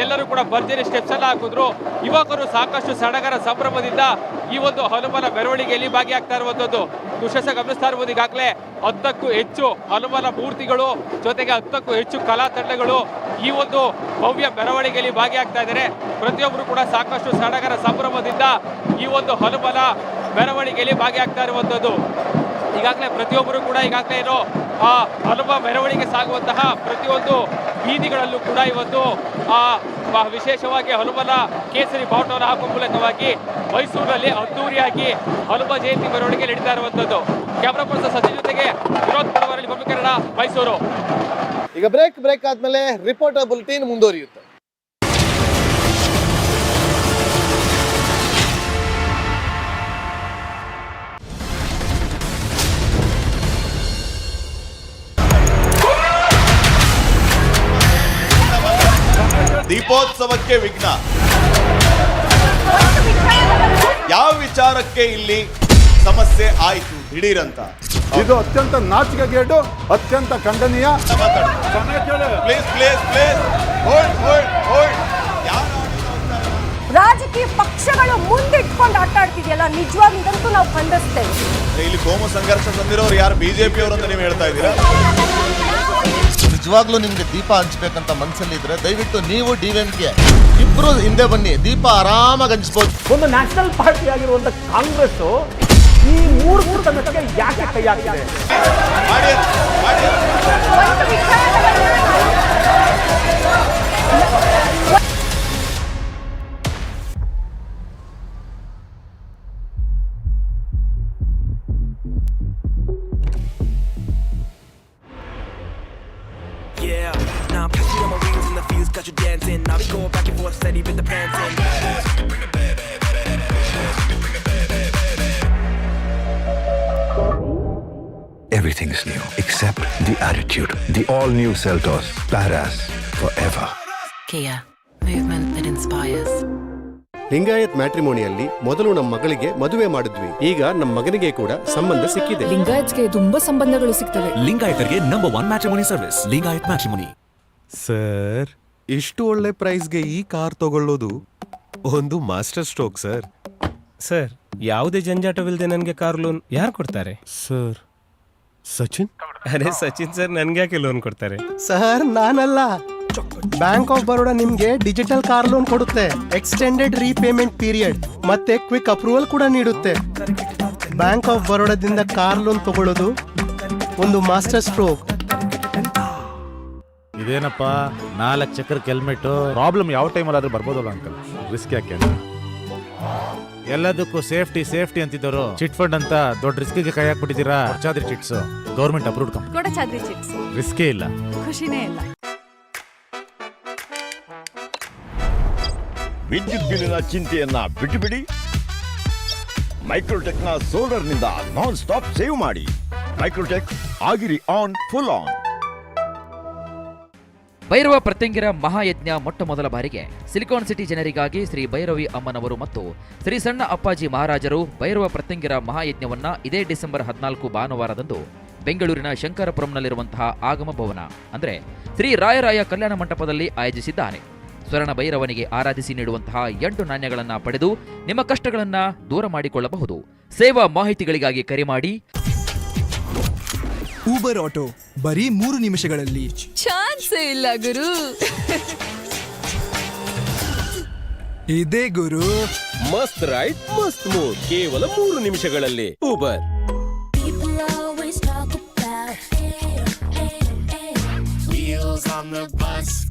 ಎಲ್ಲರೂ ಕೂಡ ಭರ್ಜರಿ ಸ್ಟೆಪ್ಸ್ ಎಲ್ಲ ಹಾಕಿದ್ರು. ಯುವಕರು ಸಾಕಷ್ಟು ಸಡಗರ ಸಂಭ್ರಮದಿಂದ ಈ ಒಂದು ಹನುಮನ ಮೆರವಣಿಗೆಯಲ್ಲಿ ಭಾಗಿಯಾಗ್ತಾ ಇರುವಂತದ್ದು. ದುಶಸ ಗಮನಿಸ್ತಾ ಇರ್ಬೋದು ಈಗಾಗಲೇ ಹತ್ತಕ್ಕೂ ಹೆಚ್ಚು ಹನುಮನ ಮೂರ್ತಿಗಳು, ಜೊತೆಗೆ ಹತ್ತಕ್ಕೂ ಹೆಚ್ಚು ಕಲಾ ತಂಡಗಳು ಈ ಒಂದು ಭವ್ಯ ಮೆರವಣಿಗೆಯಲ್ಲಿ ಭಾಗಿಯಾಗ್ತಾ ಇದ್ದಾರೆ. ಪ್ರತಿಯೊಬ್ಬರು ಕೂಡ ಸಾಕಷ್ಟು ಸಡಗರ ಸಂಭ್ರಮದಿಂದ ಈ ಒಂದು ಹನುಮನ ಮೆರವಣಿಗೆಯಲ್ಲಿ ಭಾಗಿಯಾಗ್ತಾ ಇರುವಂಥದ್ದು ಈಗಾಗಲೇ ಪ್ರತಿಯೊಬ್ಬರು ಕೂಡ ಈಗಾಗಲೇ ಇರೋ ಆ, ಹನುಮ ಮೆರವಣಿಗೆ ಸಾಗುವಂತಹ ಪ್ರತಿಯೊಂದು ಬೀದಿಗಳಲ್ಲೂ ಕೂಡ ಇವತ್ತು ಆ ವಿಶೇಷವಾಗಿ ಹನುಮನ ಕೇಸರಿ ಬಾವುಟವನ್ನು ಹಾಕುವ ಮೂಲಕವಾಗಿ ಮೈಸೂರಿನಲ್ಲಿ ಅದ್ದೂರಿಯಾಗಿ ಹನುಮ ಜಯಂತಿ ಮೆರವಣಿಗೆ ನಡೀತಾ ಇರುವಂಥದ್ದು ಕ್ಯಾಮ್ರಾ ಪರ್ಸನ್ ಸಚಿನ್ ಜೊತೆಗೆ ವಿರೋಧ ಪಡವರಲ್ಲಿ ಮೈಸೂರು. ಈಗ ಬ್ರೇಕ್ ಬ್ರೇಕ್ ಆದ್ಮೇಲೆ ರಿಪೋರ್ಟರ್ ಬುಲೆಟಿನ್ ಮುಂದುವರಿಯುತ್ತೆ. ದೀಪೋತ್ಸವಕ್ಕೆ ವಿಘ್ನ. ಯಾವ ವಿಚಾರಕ್ಕೆ ಇಲ್ಲಿ ಸಮಸ್ಯೆ ಆಯಿತು ದಿಢೀರಂತ? ಇದು ಅತ್ಯಂತ ನಾಚಿಕೆ ಗೇಟು ಅತ್ಯಂತ ಖಂಡನೀಯ. ರಾಜಕೀಯ ಪಕ್ಷಗಳು ಮುಂದಿಟ್ಕೊಂಡು ಆಟ ಆಡ್ತಿದೆಯಲ್ಲ ನಿಜವಾಗ್ಲೂ ಇದಂತೂ ನಾವು ಖಂಡಿಸ್ತೇವೆ. ಇಲ್ಲಿ ಕೋಮು ಸಂಘರ್ಷ ತಂದಿರೋರು ಯಾರು? ಬಿಜೆಪಿ ಅವರು ಅಂತ ನೀವು ಹೇಳ್ತಾ ಇದ್ದೀರಾ? ನಿಜವಾಗ್ಲೂ ನಿಮ್ಗೆ ದೀಪ ಹಂಚ್ಬೇಕಂತ ಮನ್ಸಲ್ಲಿದ್ರೆ ದಯವಿಟ್ಟು ನೀವು ಡಿ ಗೆ ಇಬ್ರು ಹಿಂದೆ ಬನ್ನಿ. ದೀಪ ಆರಾಮಾಗಿ ಹಂಚ್ಬೋದು. ಒಂದು ನ್ಯಾಷನಲ್ ಪಾರ್ಟಿ ಆಗಿರುವಂತ ಕಾಂಗ್ರೆಸ್ ಈ ಮೂರು ಮೂರು ತಂಡಕ್ಕೆ ಯಾಕೆ ಕೈ ಹಾಕಿದೆ Yeah, now I'm catching on my wings and the fuse got you dancing. Now we go back and forth, steady with the panting. Everything is new except the attitude. The all new Seltos. Badass. Forever. Kia, movement that inspires. Lingayat ಮ್ಯಾಟ್ರಿಮೋನಿಯಲ್ಲಿ ಮೊದಲು ನಮ್ಮ ಮಗಳಿಗೆ ಮದುವೆ ಮಾಡಿದ್ವಿ. ಈಗ ನಮ್ಮ ಮಗನಿಗೆ ಕೂಡ ಸಂಬಂಧ ಸಿಕ್ಕಿದೆ. ಲಿಂಗಾಯತ್ಗೆ ತುಂಬಾ ಸಂಬಂಧಗಳು ಸಿಗ್ತವೆ. ಲಿಂಗಾಯತರಿಗೆ number one matrimony service Lingayat matrimony sir ಇಷ್ಟು ಒಳ್ಳೆ ಪ್ರೈಸ್ಗೆ ಈ ಕಾರ್ ತಗೊಳ್ಳೋದು ಒಂದು ಮಾಸ್ಟರ್ ಸ್ಟ್ರೋಕ್ ಸರ್ ಸರ್ ಯಾವುದೇ ಜಂಜಾಟವಿಲ್ಲದೆ ನನಗೆ ಕಾರ್ ಲೋನ್ ಯಾರು ಕೊಡ್ತಾರೆ? ಸರ್ ಸಚಿನ್? ಅರೆ ಸಚಿನ್ ಸರ್ ನನ್ಗೆ ಯಾಕೆ ಲೋನ್ ಕೊಡ್ತಾರೆ? ಸರ್ ನಾನಲ್ಲ. ಬ್ಯಾಂಕ್ ಆಫ್ ಬರೋಡಾ ನಿಮ್ಗೆ ಡಿಜಿಟಲ್ ಕಾರ್ ಲೋನ್ ಕೊಡುತ್ತೆ. ಎಕ್ಸ್ಟೆಂಡೆಡ್ ರೀಪೇಮೆಂಟ್ ಪೀರಿಯಡ್ ಮತ್ತೆ ಕ್ವಿಕ್ ಅಪ್ರೂವಲ್ ಕೂಡ ನೀಡುತ್ತೆ. ಬ್ಯಾಂಕ್ ಆಫ್ ಬರೋಡಾದಿಂದ ಕಾರ್ ಲೋನ್ ತಗೊಳ್ಳೋದು ಒಂದು ಮಾಸ್ಟರ್ ಸ್ಟ್ರೋಕ್ ಇದೇನಪ್ಪ ನಾಲ್ಕು ಚಕ್ರಕ್ಕೆ ಹೆಲ್ಮೆಟ್ ಪ್ರಾಬ್ಲಮ್ ಯಾವ ಟೈಮಲ್ಲಿ ಆದ್ರೂ ಬರ್ಬೋದಲ್ಲ ಅಂಕಲ್ ರಿಸ್ಕ್ ಯಾಕೆ ಅಂತ? ಎಲ್ಲದಕ್ಕೂ ಸೇಫ್ಟಿ ಸೇಫ್ಟಿ ಅಂತಿದ್ದವರು ಚಿಟ್ ಫಂಡ್ ಅಂತ ದೊಡ್ಡ ರಿಸ್ಕಿಗೆ ಕೈ ಹಾಕ್ಬಿಟ್ಟಿದ್ದೀರಾ? Chadri chits government approved company Kodachadri chits ರಿಸ್ಕೇ ಇಲ್ಲ. ಖುಷಿನೇ ಇಲ್ಲ. ವಿದ್ಯುತ್ ಬಿಲ್ಲಿನ ಚಿಂತೆಯನ್ನ ಬಿಟ್ಟುಬಿಡಿ. ಮೈಕ್ರೋಟೆಕ್ನ ಸೋಲರ್ನಿಂದ ನಾನ್ ಸ್ಟಾಪ್ ಸೇವ್ ಮಾಡಿ. ಮೈಕ್ರೋಟೆಕ್ ಆಗಿರಿ on full on Bhairava Pratyangira ಮಹಾಯಜ್ಞ ಮೊಟ್ಟ ಮೊದಲ ಬಾರಿಗೆ ಸಿಲಿಕಾನ್ ಸಿಟಿ ಜನರಿಗಾಗಿ ಶ್ರೀ ಭೈರವಿ ಅಮ್ಮನವರು ಮತ್ತು ಶ್ರೀ ಸಣ್ಣ ಅಪ್ಪಾಜಿ ಮಹಾರಾಜರು ಭೈರವ ಪ್ರತ್ಯಂಗಿರ ಮಹಾಯಜ್ಞವನ್ನ ಇದೇ ಡಿಸೆಂಬರ್ ಹದಿನಾಲ್ಕು ಭಾನುವಾರದಂದು ಬೆಂಗಳೂರಿನ ಶಂಕರಪುರಂನಲ್ಲಿರುವಂತಹ ಆಗಮ ಭವನ ಅಂದರೆ ಶ್ರೀ ರಾಯರಾಯ ಕಲ್ಯಾಣ ಮಂಟಪದಲ್ಲಿ ಆಯೋಜಿಸಿದ್ದಾರೆ ಸ್ವರ್ಣ ಭೈರವನಿಗೆ ಆರಾಧಿಸಿ ನೀಡುವಂತಹ ಎಂಟು ನಾಣ್ಯಗಳನ್ನು ಪಡೆದು ನಿಮ್ಮ ಕಷ್ಟಗಳನ್ನ ದೂರ ಮಾಡಿಕೊಳ್ಳಬಹುದು. ಸೇವಾ ಮಾಹಿತಿಗಳಿಗಾಗಿ ಕರೆ ಮಾಡಿ. ಊಬರ್ ಆಟೋ ಬರೀ ಮೂರು ನಿಮಿಷಗಳಲ್ಲಿ. ಚಾನ್ಸೇ ಇಲ್ಲ ಗುರು. ಇದೇ ಗುರು. ಮಸ್ತ್ ರೈಟ್ ಮಸ್ತ್ ಮೂಡ್. ಕೇವಲ ಮೂರು ನಿಮಿಷಗಳಲ್ಲಿ. Uber Wheels on the bus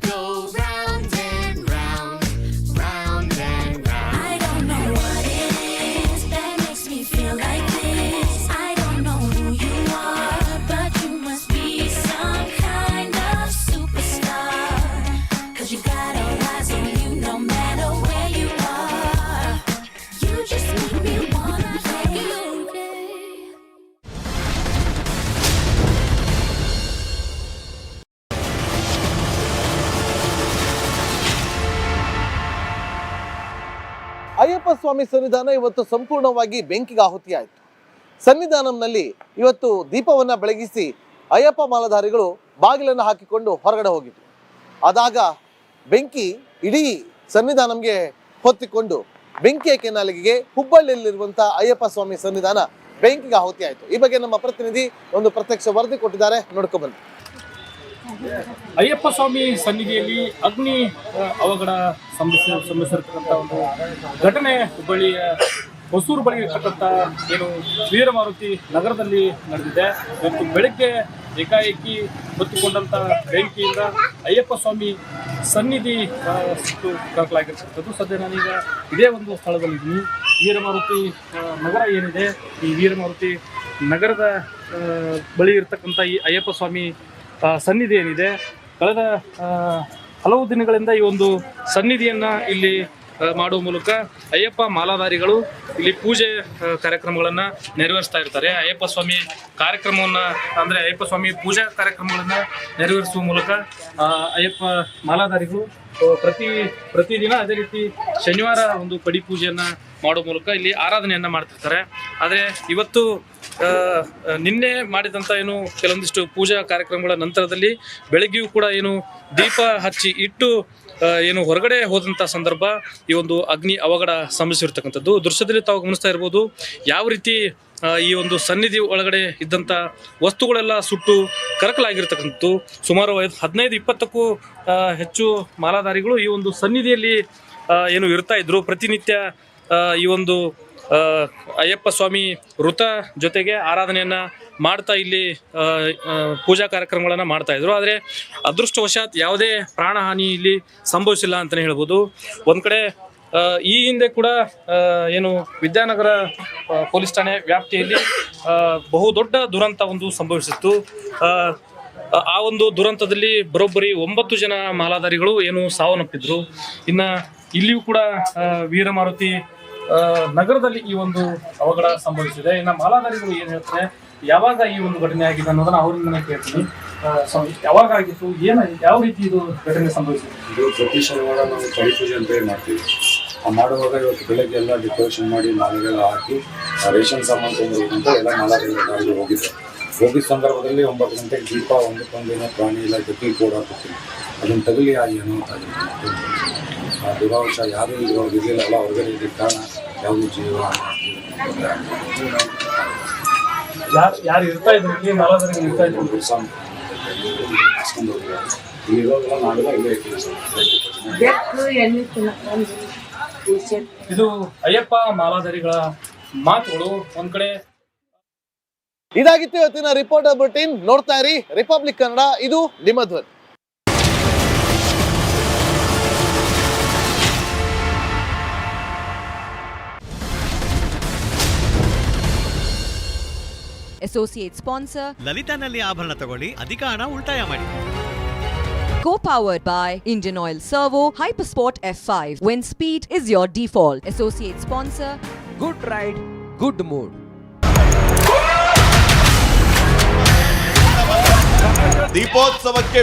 Ayyappa Swami ಸನ್ನಿಧಾನ ಇವತ್ತು ಸಂಪೂರ್ಣವಾಗಿ ಬೆಂಕಿಗೆ ಆಹುತಿಯಾಯಿತು ಸನ್ನಿಧಾನಂನಲ್ಲಿ ಇವತ್ತು ದೀಪವನ್ನ ಬೆಳಗಿಸಿ ಅಯ್ಯಪ್ಪ ಮಾಲಧಾರಿಗಳು ಬಾಗಿಲನ್ನು ಹಾಕಿಕೊಂಡು ಹೊರಗಡೆ ಹೋಗಿದ್ರು. ಅದಾಗ ಬೆಂಕಿ ಇಡೀ ಸನ್ನಿಧಾನಂಗೆ ಹೊತ್ತಿಕೊಂಡು ಬೆಂಕಿಯ ಕೆನಾಲಿಗೆ ಹುಬ್ಬಳ್ಳಿಯಲ್ಲಿರುವಂತಹ ಅಯ್ಯಪ್ಪ ಸ್ವಾಮಿ ಸನ್ನಿಧಾನ ಬೆಂಕಿಗೆ ಆಹುತಿಯಾಯಿತು ಈ ಬಗ್ಗೆ ನಮ್ಮ ಪ್ರತಿನಿಧಿ ಒಂದು ಪ್ರತ್ಯಕ್ಷ ವರದಿ ಕೊಟ್ಟಿದ್ದಾರೆ. ನೋಡ್ಕೊಂಡ್ಬನ್ನಿ ಅಯ್ಯಪ್ಪ ಸ್ವಾಮಿ ಸನ್ನಿಧಿಯಲ್ಲಿ ಅಗ್ನಿ ಅವಘಡ ಸಂಭವಿಸಿ ಸಂಭವಿಸಿರ್ತಕ್ಕಂಥ ಒಂದು ಘಟನೆ ಹುಬ್ಬಳ್ಳಿಯ ಹೊಸೂರು ಬಳಿ ಇರ್ತಕ್ಕಂಥ ಏನು ವೀರಮಾರುತಿ ನಗರದಲ್ಲಿ ನಡೆದಿದೆ. ಇವತ್ತು ಬೆಳಗ್ಗೆ ಏಕಾಏಕಿ ಹೊತ್ತುಕೊಂಡಂಥ ಬೆಂಕಿಯಿಂದ ಅಯ್ಯಪ್ಪ ಸ್ವಾಮಿ ಸನ್ನಿಧಿ ದಾಖಲಾಗಿರ್ತಕ್ಕಂಥದ್ದು. ಸದ್ಯ ನಾನೀಗ ಇದೇ ಒಂದು ಸ್ಥಳದಲ್ಲಿದ್ದೀನಿ ವೀರಮಾರುತಿ ನಗರ ಏನಿದೆ, ಈ ವೀರಮಾರುತಿ ನಗರದ ಬಳಿ ಇರ್ತಕ್ಕಂಥ ಈ ಅಯ್ಯಪ್ಪ ಸ್ವಾಮಿ ಸನ್ನಿಧಿ ಏನಿದೆ? ಕಳೆದ ಹಲವು ದಿನಗಳಿಂದ ಈ ಒಂದು ಸನ್ನಿಧಿಯನ್ನು ಇಲ್ಲಿ ಮಾಡುವ ಮೂಲಕ ಅಯ್ಯಪ್ಪ ಮಾಲಾಧಾರಿಗಳು ಇಲ್ಲಿ ಪೂಜೆ ಕಾರ್ಯಕ್ರಮಗಳನ್ನು ನೆರವೇರಿಸ್ತಾ ಇರ್ತಾರೆ. ಅಯ್ಯಪ್ಪ ಸ್ವಾಮಿ ಕಾರ್ಯಕ್ರಮವನ್ನ, ಅಂದ್ರೆ ಅಯ್ಯಪ್ಪ ಸ್ವಾಮಿ ಪೂಜಾ ಕಾರ್ಯಕ್ರಮಗಳನ್ನು ನೆರವೇರಿಸುವ ಮೂಲಕ ಅಯ್ಯಪ್ಪ ಮಾಲಾಧಾರಿಗಳು, ಪ್ರತಿ, ಪ್ರತಿದಿನ ಅದೇ ರೀತಿ ಶನಿವಾರ ಒಂದು ಪಡಿ ಪೂಜೆಯನ್ನ ಮಾಡುವ ಮೂಲಕ ಇಲ್ಲಿ ಆರಾಧನೆಯನ್ನ ಮಾಡ್ತಿರ್ತಾರೆ. ಆದರೆ ಇವತ್ತು ನಿನ್ನೆ ಮಾಡಿದಂಥ ಏನು ಕೆಲವೊಂದಿಷ್ಟು ಪೂಜಾ ಕಾರ್ಯಕ್ರಮಗಳ ನಂತರದಲ್ಲಿ ಬೆಳಗ್ಗೆಯೂ ಕೂಡ ಏನು ದೀಪ ಹಚ್ಚಿ ಇಟ್ಟು ಏನು ಹೊರಗಡೆ ಹೋದಂಥ ಸಂದರ್ಭ ಈ ಒಂದು ಅಗ್ನಿ ಅವಘಡ ಸಂಭವಿಸಿರ್ತಕ್ಕಂಥದ್ದು. ದೃಶ್ಯದಲ್ಲಿ ತಾವು ಗಮನಿಸ್ತಾ ಇರ್ಬೋದು, ಯಾವ ರೀತಿ ಈ ಒಂದು ಸನ್ನಿಧಿ ಒಳಗಡೆ ಇದ್ದಂಥ ವಸ್ತುಗಳೆಲ್ಲ ಸುಟ್ಟು ಕರಕಲಾಗಿರ್ತಕ್ಕಂಥದ್ದು. ಸುಮಾರು ಐದು, ಹದಿನೈದು, ಇಪ್ಪತ್ತಕ್ಕೂ ಹೆಚ್ಚು ಮಾಲಾಧಾರಿಗಳು ಈ ಒಂದು ಸನ್ನಿಧಿಯಲ್ಲಿ ಏನು ಇರ್ತಾ ಇದ್ರು. ಪ್ರತಿನಿತ್ಯ ಈ ಒಂದು ಅಯ್ಯಪ್ಪ ಸ್ವಾಮಿ ವೃತ ಜೊತೆಗೆ ಆರಾಧನೆಯನ್ನ ಮಾಡ್ತಾ ಇಲ್ಲಿ ಪೂಜಾ ಕಾರ್ಯಕ್ರಮಗಳನ್ನು ಮಾಡ್ತಾ ಇದ್ರು. ಆದರೆ ಅದೃಷ್ಟವಶಾತ್ ಯಾವುದೇ ಪ್ರಾಣಹಾನಿ ಇಲ್ಲಿ ಸಂಭವಿಸಿಲ್ಲ ಅಂತಲೇ ಹೇಳ್ಬೋದು. ಒಂದು ಕಡೆ ಈ ಹಿಂದೆ ಕೂಡ ಏನು ವಿದ್ಯಾನಗರ ಪೊಲೀಸ್ ಠಾಣೆ ವ್ಯಾಪ್ತಿಯಲ್ಲಿ ಬಹುದೊಡ್ಡ ದುರಂತ ಒಂದು ಸಂಭವಿಸಿತ್ತು. ಆ, ಒಂದು ದುರಂತದಲ್ಲಿ ಬರೋಬ್ಬರಿ ಒಂಬತ್ತು ಜನ ಮಾಲಾಧಾರಿಗಳು ಏನು ಸಾವನ್ನಪ್ಪಿದ್ರು. ಇನ್ನ ಇಲ್ಲಿಯೂ ಕೂಡ ವೀರಮಾರುತಿ ನಗರದಲ್ಲಿ ಈ ಒಂದು ಅವಘಡ ಸಂಭವಿಸಿದೆ. ಇನ್ನು ಮಾಲಾಧಾರಿಗಳು ಏನ್ ಹೇಳ್ತಾರೆ, ಯಾವಾಗ ಈ ಒಂದು ಘಟನೆ ಆಗಿದೆ ಅನ್ನೋದನ್ನ ಅವರಿಂದ ಕೇಳ್ತೀನಿ. ಯಾವಾಗ ಆಗಿತ್ತು, ಏನ, ಯಾವ ರೀತಿ ಇದು ಘಟನೆ ಸಂಭವಿಸಿದೆ? ಇದು ಪ್ರತಿ ನಾವು ಕಳಿ ಪೂಜೆ ಅಂತ ಮಾಡ್ತೀವಿ. ಆ ಮಾಡುವಾಗ ಇವತ್ತು ಬೆಳಗ್ಗೆ ಎಲ್ಲ ಡೆಕೋರೇಷನ್ ಮಾಡಿ ಮಾಲೆಗೆಲ್ಲ ಹಾಕಿ ರೇಷನ್ ಸಾಮಾನು ತೊಗೊಂಡು ಅಂತ ಎಲ್ಲ ಮಾಲಾಗಿ ಹೋಗಿದ್ದೆ. ಹೋಗಿದ್ದ ಸಂದರ್ಭದಲ್ಲಿ ಒಂಬತ್ತು ಗಂಟೆಗೆ ದೀಪ ಒಂದಕ್ಕೊಂದಿನ ಪ್ರಾಣಿ ಇಲ್ಲ ಜೊತೆಗೆ ಕೂಡ ಹಾಕುತ್ತೀವಿ ಅದನ್ನು ತಗಲಿ ಆಗಿ ಅನ್ನೋಂಥ ಆ ಯಾರು ಯಾರೂ ಇವಾಗ ಇರಲಿಲ್ಲ ಹೊರಗಡೆ ಇದ್ದ ಕಾರಣ ಯಾವುದೂ ಜೀವ ಯಾರು ಯಾರು ಇರ್ತಾ ಇದ್ರು ಇಲ್ಲಿ ಇರ್ತಾ ಇದ್ರು? ನಾವೆಲ್ಲ ಇಲ್ಲೇ ಇದು ಅಯ್ಯಪ್ಪ ಮಾಲಾಧಾರಿಗಳ ಮಾತುಗಳು. ಒಂದ್ ಕಡೆ ಇದಾಗಿತ್ತು ಇವತ್ತಿನ ರಿಪೋರ್ಟರ್ ಬುಲೆಟಿನ್ ನೋಡ್ತಾ ಇರಿ ರಿಪಬ್ಲಿಕ್ ಕನ್ನಡ ಇದು ನಿಮ್ಮ ಧ್ವನಿ. ಅಸೋಸಿಯೇಟ್ ಸ್ಪಾನ್ಸರ್ ಲಲಿತಾನಲ್ಲಿ ಆಭರಣ ತಗೊಳ್ಳಿ ಅಧಿಕ ಹಣ ಉಳಿತಾಯ ಮಾಡಿ co-powered by Indian Oil Servo Hypersport F5 when speed is your default. Associate sponsor good ride good mood ದೀಪೋತ್ಸವಕ್ಕೆ